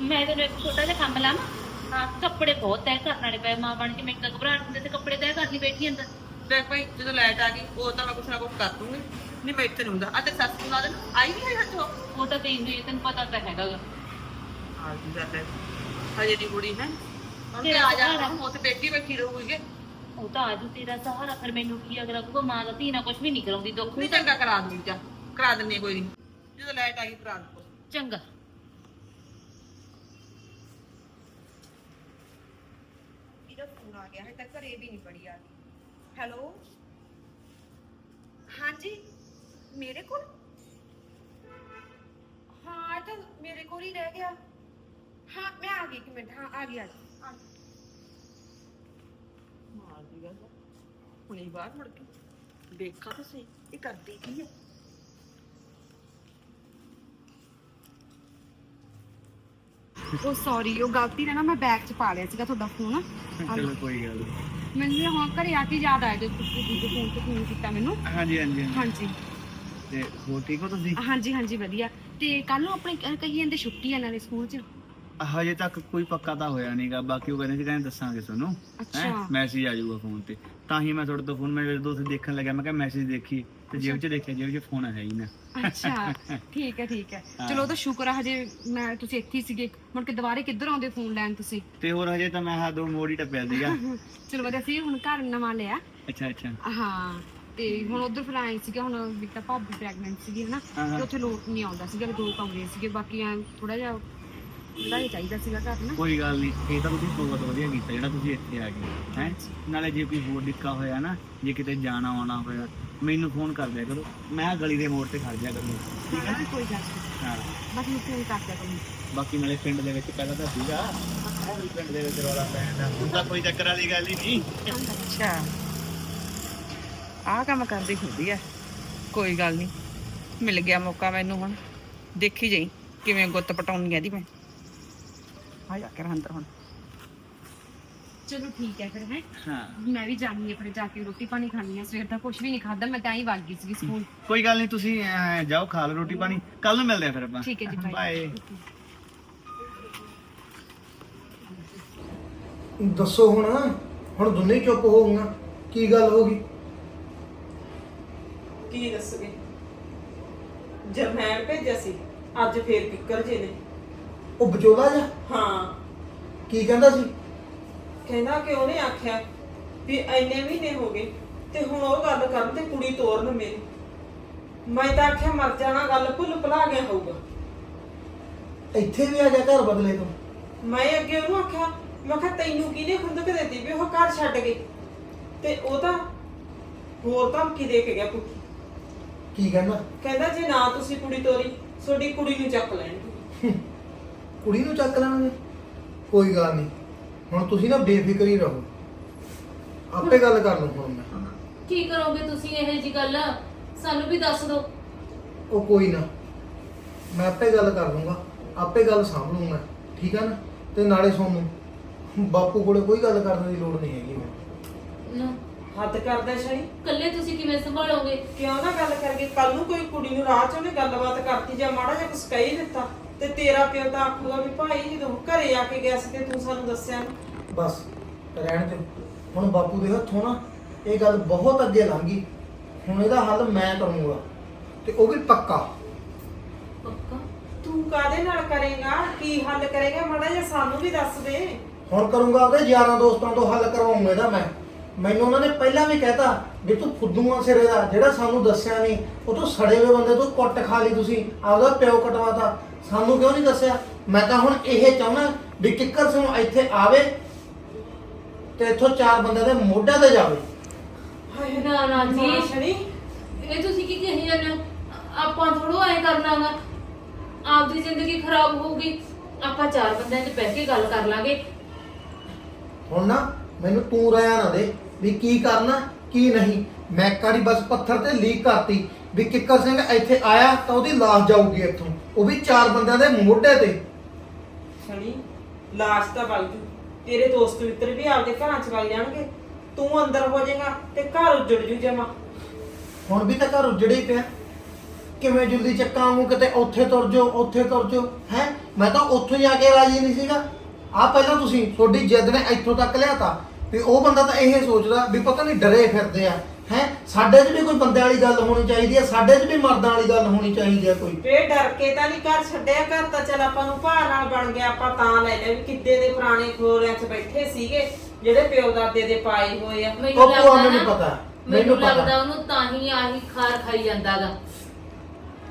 ਮੈਂ ਤੈਨੂੰ ਇੱਕ ਛੋਟਾ ਜਿਹਾ ਕੰਮ ਲਾਵਾਂ। ਹਾਂ। ਕੱਪੜੇ ਬਹੁਤ ਤੈਅ ਕਰਨ ਵਾਲੇ ਪਏ ਮਾਂ ਬਣ ਕੇ ਮੈਂ ਇੱਕ ਘਬਰਾਹਟ ਹੁੰਦੇ ਤੇ ਕੱਪੜੇ ਤੈਅ ਕਰਨੀ ਬੈਠੀ ਅੰਦਰ। ਦੇਖ ਭਾਈ ਜਦੋਂ ਲਾਈਟ ਆ ਗਈ ਉਹ ਤਾਂ ਮੈਂ ਕੁਛ ਨਾ ਕੁਛ ਕਰ ਦੂੰਗੀ। ਨਹੀਂ ਮੈਂ ਇੱਥੇ ਨਹੀਂ ਹੁੰਦਾ। ਆ ਤੇ ਸੱਸ ਨੂੰ ਲਾ ਦੇਣ ਆਈ ਨਹੀਂ ਹੈ ਹੱਥੋਂ ਉਹ ਤਾਂ ਕਹੀ ਹੋਈ ਹੈ, ਤੈਨੂੰ ਪਤਾ ਤਾਂ ਹੈਗਾ ਗਾ। ਆ ਜੀ ਗੱਲ ਹੈ। ਹਜੇ ਦੀ ਕੁੜੀ ਹੈ? ਹੁਣ ਤੇ ਤੇਰਾ ਆ ਜਾ ਸਹਾਰਾ। ਹੁਣ ਉੱਥੇ ਬੈਠੀ ਬੈਠੀ ਰਹੂਗੀ ਉਹ ਤਾਂ ਆਜੂ ਤੇਰਾ ਸਹਾਰਾ। ਫਿਰ ਮੈਨੂੰ ਕੀ ਅਗਰ ਕਹੂਗਾ ਮਾਂ ਦਾ ਧੀ ਨਾਲ ਕੁਝ ਵੀ ਨਹੀਂ ਕਰਾਉਂਦੀ ਦੁੱਖ ਨਹੀਂ ਚੰਗਾ ਕਰਾ ਦੂੰਗੀ ਜਾ। ਕਰਾ ਦਿੰਨੀ ਹਾਂ ਕੋਈ ਨਹੀਂ ਜਦੋਂ ਲਾਈਟ ਆ ਗਈ ਕਰਾ ਦੂੰ ਚੰਗਾ। ਇਹਦਾ ਫੋਨ ਆ ਗਿਆ ਹੈ ਤਾਂ ਘਰੇ ਵੀ ਨਹੀਂ ਪੜੀ ਆ ਗਈ। ਹੈਲੋ ਹਾਂਜੀ? ਮੇਰੇ ਕੋਲ? ਹਾਂ ਇਹ ਤਾਂ ਮੇਰੇ ਕੋਲ ਹੀ ਰਹਿ ਗਿਆ। ਹਾਂ ਮੈਂ ਆ ਗਈ ਇੱਕ ਮਿੰਟ। ਹਾਂ ਆ ਗਈ ਆ ਗਈ। ਆ ਗਈ। ਮਾਰ ਦੀ ਗੱਲ ਹੁਣੇ ਹੀ ਬਾਹਰ ਮੁੜ ਕੇ। ਦੇਖਾਂ ਤਾਂ ਸਹੀ ਇਹ ਕਰਦੀ ਕੀ ਹੈ ਉਹ ਸੌਰੀ ਉਹ ਗਲਤੀ ਨਾਲ ਨਾ ਮੈਂ ਬੈਗ 'ਚ ਪਾ ਲਿਆ ਸੀਗਾ ਤੁਹਾਡਾ ਫੋਨ ਚਲੋ ਕੋਈ ਗੱਲ ਨੀ। ਮੈਨੂੰ ਇਹ ਹੁਣ ਘਰੇ ਆ ਕੇ ਯਾਦ ਆਇਆ ਜਦੋਂ ਤੁਸੀਂ ਦੂਜੇ ਫੋਨ ਤੇ ਫੋਨ ਕੀਤਾ ਮੈਨੂੰ। ਹਾਂਜੀ ਹਾਂਜੀ ਹਾਂਜੀ। ਹਾਂਜੀ। ਤੇ ਹੋਰ ਠੀਕ ਹੋ ਤੁਸੀਂ? ਹਾਂਜੀ ਹਾਂਜੀ ਵਧੀਆ। ਤੇ ਕੱਲ ਨੂੰ ਆਪਣੇ ਕ- ਕਹੀ ਜਾਂਦੇ ਛੁੱਟੀ ਆ ਨਾਲੇ ਸਕੂਲ 'ਚ। ਹਜੇ ਤੱਕ ਕੋਈ ਪੱਕਾ ਤਾਂ ਹੋਇਆ ਨਹੀਂਗਾ ਬਾਕੀ ਉਹ ਕਹਿੰਦੇ ਸੀ ਕਹਿੰਦੇ ਦੱਸਾਂਗੇ ਤੁਹਾਨੂੰ। ਅੱਛਾ। ਮੈਸੇਜ ਆ ਜਾਊਗਾ ਫੋਨ ਤੇ। ਤਾਂ ਹੀ ਮੈਂ ਤੁਹਾਡੇ ਤੋਂ ਫੋਨ ਮੈਂ ਜਦੋਂ ਉੱਥੇ ਦੇਖਣ ਲੱਗਾ ਮੈਂ ਕਿਹਾ ਮੈਸੇਜ ਦੇਖੀ ਤੇ ਜੇਬ 'ਚ ਦੇਖਿਆ ਜੇਬ 'ਚ ਫੋਨ ਹੈ ਹੀ ਨਾ। ਅੱਛਾ <laughs> ਠੀਕ ਹੈ ਠੀਕ ਹੈ। ਹਾਂ। ਚਲੋ ਉਹ ਤਾਂ ਸ਼ੁਕਰ ਆ ਹਜੇ ਮੈਂ ਤੁਸੀਂ ਇੱਥੇ ਹੀ ਸੀਗੇ। ਮੁੜ ਕੇ ਦੁਬਾਰੇ ਕਿੱਧਰ ਆਉਂਦੇ ਫੋਨ ਲੈਣ ਤੁਸੀਂ? ਤੇ ਹੋਰ ਹਜੇ ਤਾਂ ਮੈਂ ਹਾ ਦੋ ਮੋੜ ਹੀ ਟੱਪਿਆ ਸੀਗਾ। <laughs> ਚਲੋ ਵਧੀਆ ਸੀ ਹੁਣ ਘਰ ਨਵਾਂ ਲਿਆ। ਅੱਛਾ ਅੱਛਾ। ਹਾਂ ਤੇ ਹੁਣ ਉਧਰ ਫਿਰ ਆਏ ਸੀਗਾ ਹੁਣ ਵੀ ਤਾਂ ਭਾਬੀ ਪ੍ਰੈਗਨੈਂਟ ਸੀਗੀ ਹਨਾ। ਹਾਂ, ਹਾਂ। ਤੇ ਉੱਥੇ ਲੋਕ ਨਹੀਂ ਆਉਂਦਾ ਸੀਗਾ ਵੀ ਦੋ ਕਮਰੇ ਸੀਗੇ ਬਾਕੀ ਐ ਥੋੜਾ ਜਿਹਾ ਥੋੜਾ ਜਿਹਾ ਚਾਹੀਦਾ ਸੀਗਾ ਘਰ ਨਾ। ਕੋਈ ਗੱਲ ਨਹੀਂ ਇਹ ਤਾਂ ਤੁਸੀਂ ਬਹੁਤ ਵਧੀਆ ਕੀਤਾ ਜਿਹੜਾ ਤੁਸੀਂ ਇੱਥੇ ਆ ਗਏ ਹੈ। ਨਾਲੇ ਜੇ ਕੋਈ ਹੋਰ ਦਿੱਕਾ ਹੋਇਆ ਨਾ ਜੇ ਕਿਤੇ ਜਾਣਾ ਆਉਣਾ ਹੋਇਆ ਮੈਨੂੰ ਫੋਨ ਕਰ ਦਿਆ ਕਰੋ ਮੈਂ ਗਲੀ ਦੇ ਮੋੜ ਤੇ ਖੜ ਜਾ ਕਰੂੰ ਠੀਕ ਹੈ ਹਾਂ, ਕੋਈ ਗੱਲ ਨਹੀਂ। ਹਾਂ। ਬਸ ਮੈਂ ਫੋਨ ਕਰ ਦਿਆ ਕਰੂੰ। ਬਾਕੀ ਨਾਲੇ ਪਿੰਡ ਦੇ ਵਿੱਚ ਪਹਿਲਾਂ ਤਾਂ ਸੀਗਾ ਵੀ ਪਿੰਡ ਦੇ ਵਿੱਚ ਰੌਲਾ ਪੈਂਦਾ ਹੁਣ ਤਾਂ ਕੋਈ ਚੱਕਰ ਵਾਲੀ ਗੱਲ ਹੀ ਨਹੀਂ। ਅੱਛਾ। ਆਹ ਕੰਮ ਕਰਦੀ ਹੁੰਦੀ ਐ ਕੋਈ ਗੱਲ ਨਹੀਂ ਮਿਲ ਗਿਆ ਮੌਕਾ ਮੈਨੂੰ ਹੁਣ। ਦੇਖੀ ਜਾਈ ਕਿਵੇਂ ਗੁੱਤ ਪਟਾਉਣੀ ਐ ਦੀ ਮੈਂ। ਆ ਜਾ ਕੇ ਅੰਦਰ ਹੁਣ। ਚਲੋ ਠੀਕ ਹੈ ਫਿਰ ਹੈ? ਹਾਂ। ਮੈਂ ਵੀ ਜਾਣੀ ਆਪਣੇ ਜਾ ਕੇ ਰੋਟੀ ਪਾਣੀ ਖਾਣੀ ਹੈ ਸਵੇਰ ਦਾ ਕੁਝ ਵੀ ਨਹੀਂ ਖਾਦਾ ਮੈਂ ਤਾਂ ਹੀ ਵਗ ਗਈ ਸੀਗੀ ਸਕੂਲ। ਕੋਈ ਗੱਲ ਨਹੀਂ ਤੁਸੀਂ ਅਹ, ਜਾਓ ਖਾ ਲਓ ਰੋਟੀ ਪਾਣੀ। ਕੱਲ ਨੂੰ ਮਿਲਦੇ ਆ ਫਿਰ ਆਪਾਂ। ਠੀਕ ਹੈ ਜੀ ਬਾਏ ਬਾਏ ਦੱਸੋ ਹੁਣ ਹੁਣ ਦੋਨੇ ਚੁੱਪ ਹੋ ਗਈਆਂ ਕੀ ਗੱਲ ਹੋ ਗਈ? ਕੀ ਦੱਸਗੇ? ਜਰਨੈਲ ਭੇਜਿਆ ਸੀ ਅੱਜ ਫੇਰ ਕਿੱਕਰ ਜੇ ਨੇ। ਉਹ ਵਿਚੋਲਾ ਜਾ ਹਾਂ। ਕੀ ਕਹਿੰਦਾ ਸੀ? ਕਹਿੰਦਾ ਕਿ ਉਹਨੇ ਆਖਿਆ ਵੀ ਐਨੇ ਮਹੀਨੇ ਹੋ ਗਏ ਤੇ ਹੁਣ ਉਹ ਗੱਲ ਕਰਨ ਤੇ ਕੁੜੀ ਤੋਰਨ ਮੇਰੀ। ਮੈਂ ਤਾਂ ਆਖਿਆ ਮਰ ਜਾਣਾ ਗੱਲ ਭੁੱਲ ਭੁਲਾ ਗਿਆ ਹੋਊਗਾ। ਇੱਥੇ ਵੀ ਆ ਗਿਆ ਘਰ ਬਦਲੇ ਤੋਂ। ਮੈਂ ਅੱਗੇ ਉਹਨੂੰ ਆਖਿਆ ਮੈਂ ਕਿਹਾ ਤੈਨੂੰ ਕਿਹਨੇ ਖੁੰਦਕ ਦਿੱਤੀ ਵੀ ਉਹ ਘਰ ਛੱਡ ਗਈ ਤੇ ਉਹ ਤਾਂ ਹੋਰ ਧਮਕੀ ਦੇ ਕੇ ਗਿਆ ਪੁੱਠੀ ਕੀ ਕਹਿੰਦਾ? ਕਹਿੰਦਾ ਜੇ ਨਾ ਤੁਸੀਂ ਕੁੜੀ ਤੋਰੀ ਤੁਹਾਡੀ ਕੁੜੀ ਨੂੰ ਚੱਕ ਲੈਣਗੇ। <laughs> ਕੁੜੀ ਨੂੰ ਚੱਕ ਲੈਣਗੇ? ਕੋਈ ਗੱਲ ਨਹੀਂ। ਹੁਣ ਤੁਸੀਂ ਨਾ ਬੇਫਿਕਰ ਹੀ ਰਹੋ। ਆਪੇ ਗੱਲ ਕਰ ਲਊਂ ਹੁਣ ਮੈਂ। ਕੀ ਕਰੋਗੇ ਤੁਸੀਂ ਇਹ ਜੀ ਗੱਲ? ਸਾਨੂੰ ਵੀ ਦੱਸ ਦਿਓ। ਉਹ ਕੋਈ ਨਾ। ਮੈਂ ਆਪੇ ਗੱਲ ਕਰ ਲੂੰਗਾ ਆਪੇ ਗੱਲ ਸਾਂਭ ਲੂੰ ਮੈਂ। ਠੀਕ ਆ ਨਾ? ਤੇ ਨਾਲੇ ਸੋਨੂੰ। ਬਾਪੂ ਕੋਲੇ ਕੋਈ ਗੱਲ ਕਰਨ ਦੀ ਲੋੜ ਨਹੀਂ ਹੈਗੀ ਮੈਨੂੰ। ਨਾ। ਹੱਦ ਕਰਦਾ ਸ਼ਣੀ ਕੱਲੇ ਤੁਸੀਂ ਕਿਵੇਂ ਸੰਭਾਲੋਗੇ? ਕਿਉਂ ਨਾ ਗੱਲ ਕਰਕੇ ਕੱਲ ਨੂੰ ਕੋਈ ਕੁੜੀ ਨੂੰ ਰਾਹ ਚ ਉਹਨੇ ਗੱਲਬਾਤ ਕਰਤੀ ਜਾਂ ਮਾੜਾ ਜਿਹਾ ਕੁਛ ਕਹਿ ਹੀ ਦਿੱਤਾ। ਤੇ ਤੇਰਾ ਪਿਓ ਤਾਂ ਆਖੂਗਾ ਵੀ ਭਾਈ ਜਦੋਂ ਘਰੇ ਆ ਕੇ ਗਿਆ ਸੀ ਤੇ ਤੂੰ ਸਾਨੂੰ ਦੱਸਿਆ ਨੀ। ਬਸ ਰਹਿਣ ਦਿਓ। ਹੁਣ ਬਾਪੂ ਦੇ ਹੱਥੋਂ ਨਾ ਇਹ ਗੱਲ ਬਹੁਤ ਅੱਗੇ ਲੰਘ ਗਈ। ਹੁਣ ਇਹਦਾ ਹੱਲ ਮੈਂ ਕਰੂੰਗਾ ਤੇ ਉਹ ਵੀ ਪੱਕਾ। ਪੱਕਾ? ਤੂੰ ਕਾਦੇ ਨਾਲ ਕਰੇਗਾ? ਕੀ ਹੱਲ ਕਰੇਗਾ? ਮਾੜਾ ਜਿਹਾ ਸਾਨੂੰ ਵੀ ਦੱਸ ਦੇ। ਹੁਣ ਕਰੂੰਗਾ ਉਹਦੇ ਯਾਰਾਂ ਦੋਸਤਾਂ ਤੋਂ ਹੱਲ ਕਰਵਾਉਂਗਾ ਇਹਦਾ ਮੈਂ। ਮੈਨੂੰ ਉਹਨਾਂ ਨੇ ਪਹਿਲਾਂ ਵੀ ਕਹਿਤਾ ਵੀ ਤੂੰ ਫੁੱਦੂਆਂ ਸਿਰੇ ਦਾ ਜਿਹੜਾ ਸਾਨੂੰ ਦੱਸਿਆ ਨਹੀਂ ਉਹ ਤੋਂ ਸੜੇ ਹੋਏ ਬੰਦੇ ਤੋਂ ਕੁੱਟ ਖਾ ਲਈ ਤੁਸੀਂ। ਆਪਦਾ ਪਿਓ ਕਟਵਾਤਾ। ਸਾਨੂੰ ਕਿਉਂ ਨਹੀਂ ਦੱਸਿਆ? ਮੈਂ ਤਾਂ ਹੁਣ ਇਹ ਚਾਹੁੰਦਾ ਵੀ ਕਿੱਕਰ ਸਿੰਘ ਇੱਥੇ ਆਵੇ ਤੇ ਇੱਥੋਂ ਚਾਰ ਬੰਦੇ ਦੇ ਮੋਢਿਆਂ ਤੇ ਜਾਵੇ। ਨਾ ਨਾ ਜੀ। ਇਹ ਤੁਸੀਂ ਕੀ ਕਹੀ ਜਾਂਦੇ ਹੋ? ਆਪਾਂ ਥੋੜੋ ਐ ਕਰਨਾਗਾ ਆਪਦੀ ਜ਼ਿੰਦਗੀ ਖਰਾਬ ਹੋਊਗੀ। ਆਪਾਂ ਚਾਰ ਬੰਦਿਆਂ 'ਚ ਬਹਿ ਕੇ ਗੱਲ ਕਰ ਲਾਂਗੇ। ਹੁਣ ਨਾ ਮੈਨੂੰ ਤੂੰ ਰਾਇਆ ਨਾ ਦੇ ਵੀ ਕੀ ਕਰਨਾ ਕੀ ਨਹੀਂ। ਮੈਂ ਕਾੜੀ ਬਸ ਪੱਥਰ ਤੇ ਲੀਕ ਕਰਤੀ ਵੀ ਕਿੱਕਰ ਸਿੰਘ ਇੱਥੇ ਆਇਆ ਤਾਂ ਉਹਦੀ ਲਾਸ਼ ਜਾਊਗੀ ਇੱਥੋਂ। ਉਹ ਵੀ ਚਾਰ ਬੰਦਿਆਂ ਦੇ ਮੋਢੇ ਤੇ। ਸ਼ਨੀ ਲਾਸਟ ਤਾਂ ਵਗ ਜੂ। ਤੇਰੇ ਦੋਸਤ ਮਿੱਤਰ ਵੀ ਆਪਦੇ ਘਰਾਂ ਚ ਵਗ ਜਾਣਗੇ। ਤੂੰ ਅੰਦਰ ਹੋ ਜਾਏਗਾ ਤੇ ਘਰ ਉੱਜੜ ਜੂ ਜਮਾ। ਹੁਣ ਵੀ ਤਾਂ ਘਰ ਉਜੜੇ ਹੀ ਪਿਆ। ਕਿਵੇਂ ਜਲਦੀ ਚੱਕਾਂ ਨੂੰ ਕਿਤੇ ਉੱਥੇ ਤੁਰ ਜਾਓ ਉੱਥੇ ਤੁਰ ਜਾਓ ਹੈ? ਮੈਂ ਤਾਂ ਉੱਥੋਂ ਜਾ ਕੇ ਰਾਜੀ ਨਹੀਂ ਸੀਗਾ। ਆ ਪਹਿਲਾਂ ਤੁਸੀਂ ਤੁਹਾਡੀ ਜਿੱਦ ਨੇ ਇੱਥੋਂ ਤੱਕ ਲਿਆਤਾ। ਵੀ ਉਹ ਬੰਦਾ ਤਾਂ ਇਹ ਸੋਚਦਾ ਵੀ ਪਤਾ ਨਹੀਂ ਡਰੇ ਫਿਰਦੇ ਆ। ਹੈ? ਸਾਡੇ 'ਚ ਵੀ ਕੋਈ ਬੰਦੇ ਵਾਲੀ ਗੱਲ ਹੋਣੀ ਚਾਹੀਦੀ ਹੈ ਸਾਡੇ 'ਚ ਵੀ ਮਰਦਾਂ ਵਾਲੀ ਗੱਲ ਹੋਣੀ ਚਾਹੀਦੀ ਹੈ ਕੋਈ। ਵੇ ਡਰ ਕੇ ਤਾਂ ਨਹੀਂ ਘਰ ਛੱਡਿਆ ਘਰ ਤਾਂ ਚੱਲ ਆਪਾਂ ਨੂੰ ਭਾਅ ਨਾਲ ਬਣ ਗਿਆ ਆਪਾਂ ਤਾਂ ਲੈ ਲਿਆ ਵੀ ਕਿੱਦੇ ਦੇ ਪੁਰਾਣੇ ਖੋਰਿਆਂ 'ਚ ਬੈਠੇ ਸੀਗੇ ਜਿਹੜੇ ਪਿਓ ਦਾਦੇ ਦੇ ਪਾਏ ਹੋਏ ਆ। ਮੈਨੂੰ ਉਹ ਭੂਆ ਲੱਗਦਾ ਮੈਨੂੰ ਨਾ ਪਤਾ ਮੈਨੂੰ ਮੈਨੂੰ ਪਤਾ। ਲੱਗਦਾ ਉਹਨੂੰ ਤਾਂ ਹੀ ਆਹੀ ਖਾਰ ਖਾਈ ਜਾਂਦਾਗਾ।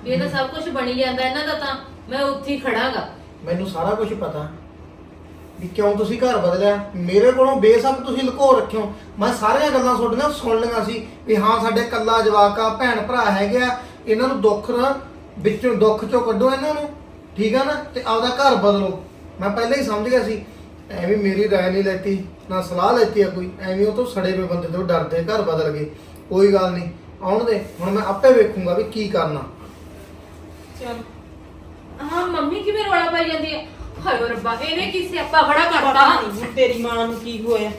ਇਹ ਤਾਂ ਸਭ ਕੁਝ ਬਣੀ ਜਾਂਦਾ ਇਹਨਾਂ ਦਾ ਤਾਂ ਮੈਂ ਉੱਥੇ ਹੀ ਖੜਾਗਾ। ਮੈਨੂੰ ਸਾਰਾ ਕੁਝ ਪਤਾ। ਵੀ ਕਿਉਂ ਤੁਸੀਂ ਘਰ ਬਦਲਿਆ? ਮੇਰੇ ਕੋਲੋਂ ਬੇਸ਼ੱਕ ਤੁਸੀਂ ਲੁਕੋ ਰੱਖਿਓ। ਮੈਂ ਸਾਰੀਆਂ ਗੱਲਾਂ ਤੁਹਾਡੀਆਂ ਸੁਣ ਲਈਆਂ ਸੀ ਵੀ ਹਾਂ, ਸਾਡੇ ਕੱਲਾ ਜਵਾਕ ਆ, ਭੈਣ ਭਰਾ ਹੈਗੇ ਆ, ਇਹਨਾਂ ਨੂੰ ਦੁੱਖ ਨਾ ਵਿੱਚੋਂ ਦੁੱਖ ਚੋਂ ਕੱਢੋ ਇਹਨਾਂ ਨੂੰ। ਠੀਕ ਆ ਨਾ? ਤੇ ਆਪਦਾ ਘਰ ਬਦਲੋ। ਮੈਂ ਪਹਿਲਾਂ ਹੀ ਸਮਝ ਗਿਆ ਸੀ, ਐਵੇਂ ਮੇਰੀ ਰਾਏ ਨਹੀਂ ਲੈਤੀ, ਨਾ ਸਲਾਹ ਲੈਤੀ ਆ ਕੋਈ। ਐਵੇਂ ਉਹ ਤੋਂ ਸੜੇ ਹੋਏ ਬੰਦੇ ਤੋਂ ਡਰਦੇ ਘਰ ਬਦਲ ਗਏ। ਕੋਈ ਗੱਲ ਨਹੀਂ। ਆਉਣ ਦੇ। ਹੁਣ ਮੈਂ ਆਪੇ ਵੇਖੂੰਗਾ ਵੀ ਕੀ ਕਰਨਾ। ਚਲ। ਹਾਂ, ਮੰਮੀ ਕਿਵੇਂ ਰੋਲਾ ਪਾਈ ਜਾਂਦੀ ਹੈ ਹਾਏ ਓ ਰੱਬਾ, ਇਹਨੇ ਕੀ ਸਿਆਪਾ ਖੜਾ ਕਰਤਾ? ਪਤਾ ਨਹੀਂ ਤੇਰੀ ਮਾਂ ਨੂੰ ਕੀ ਹੋਇਆ।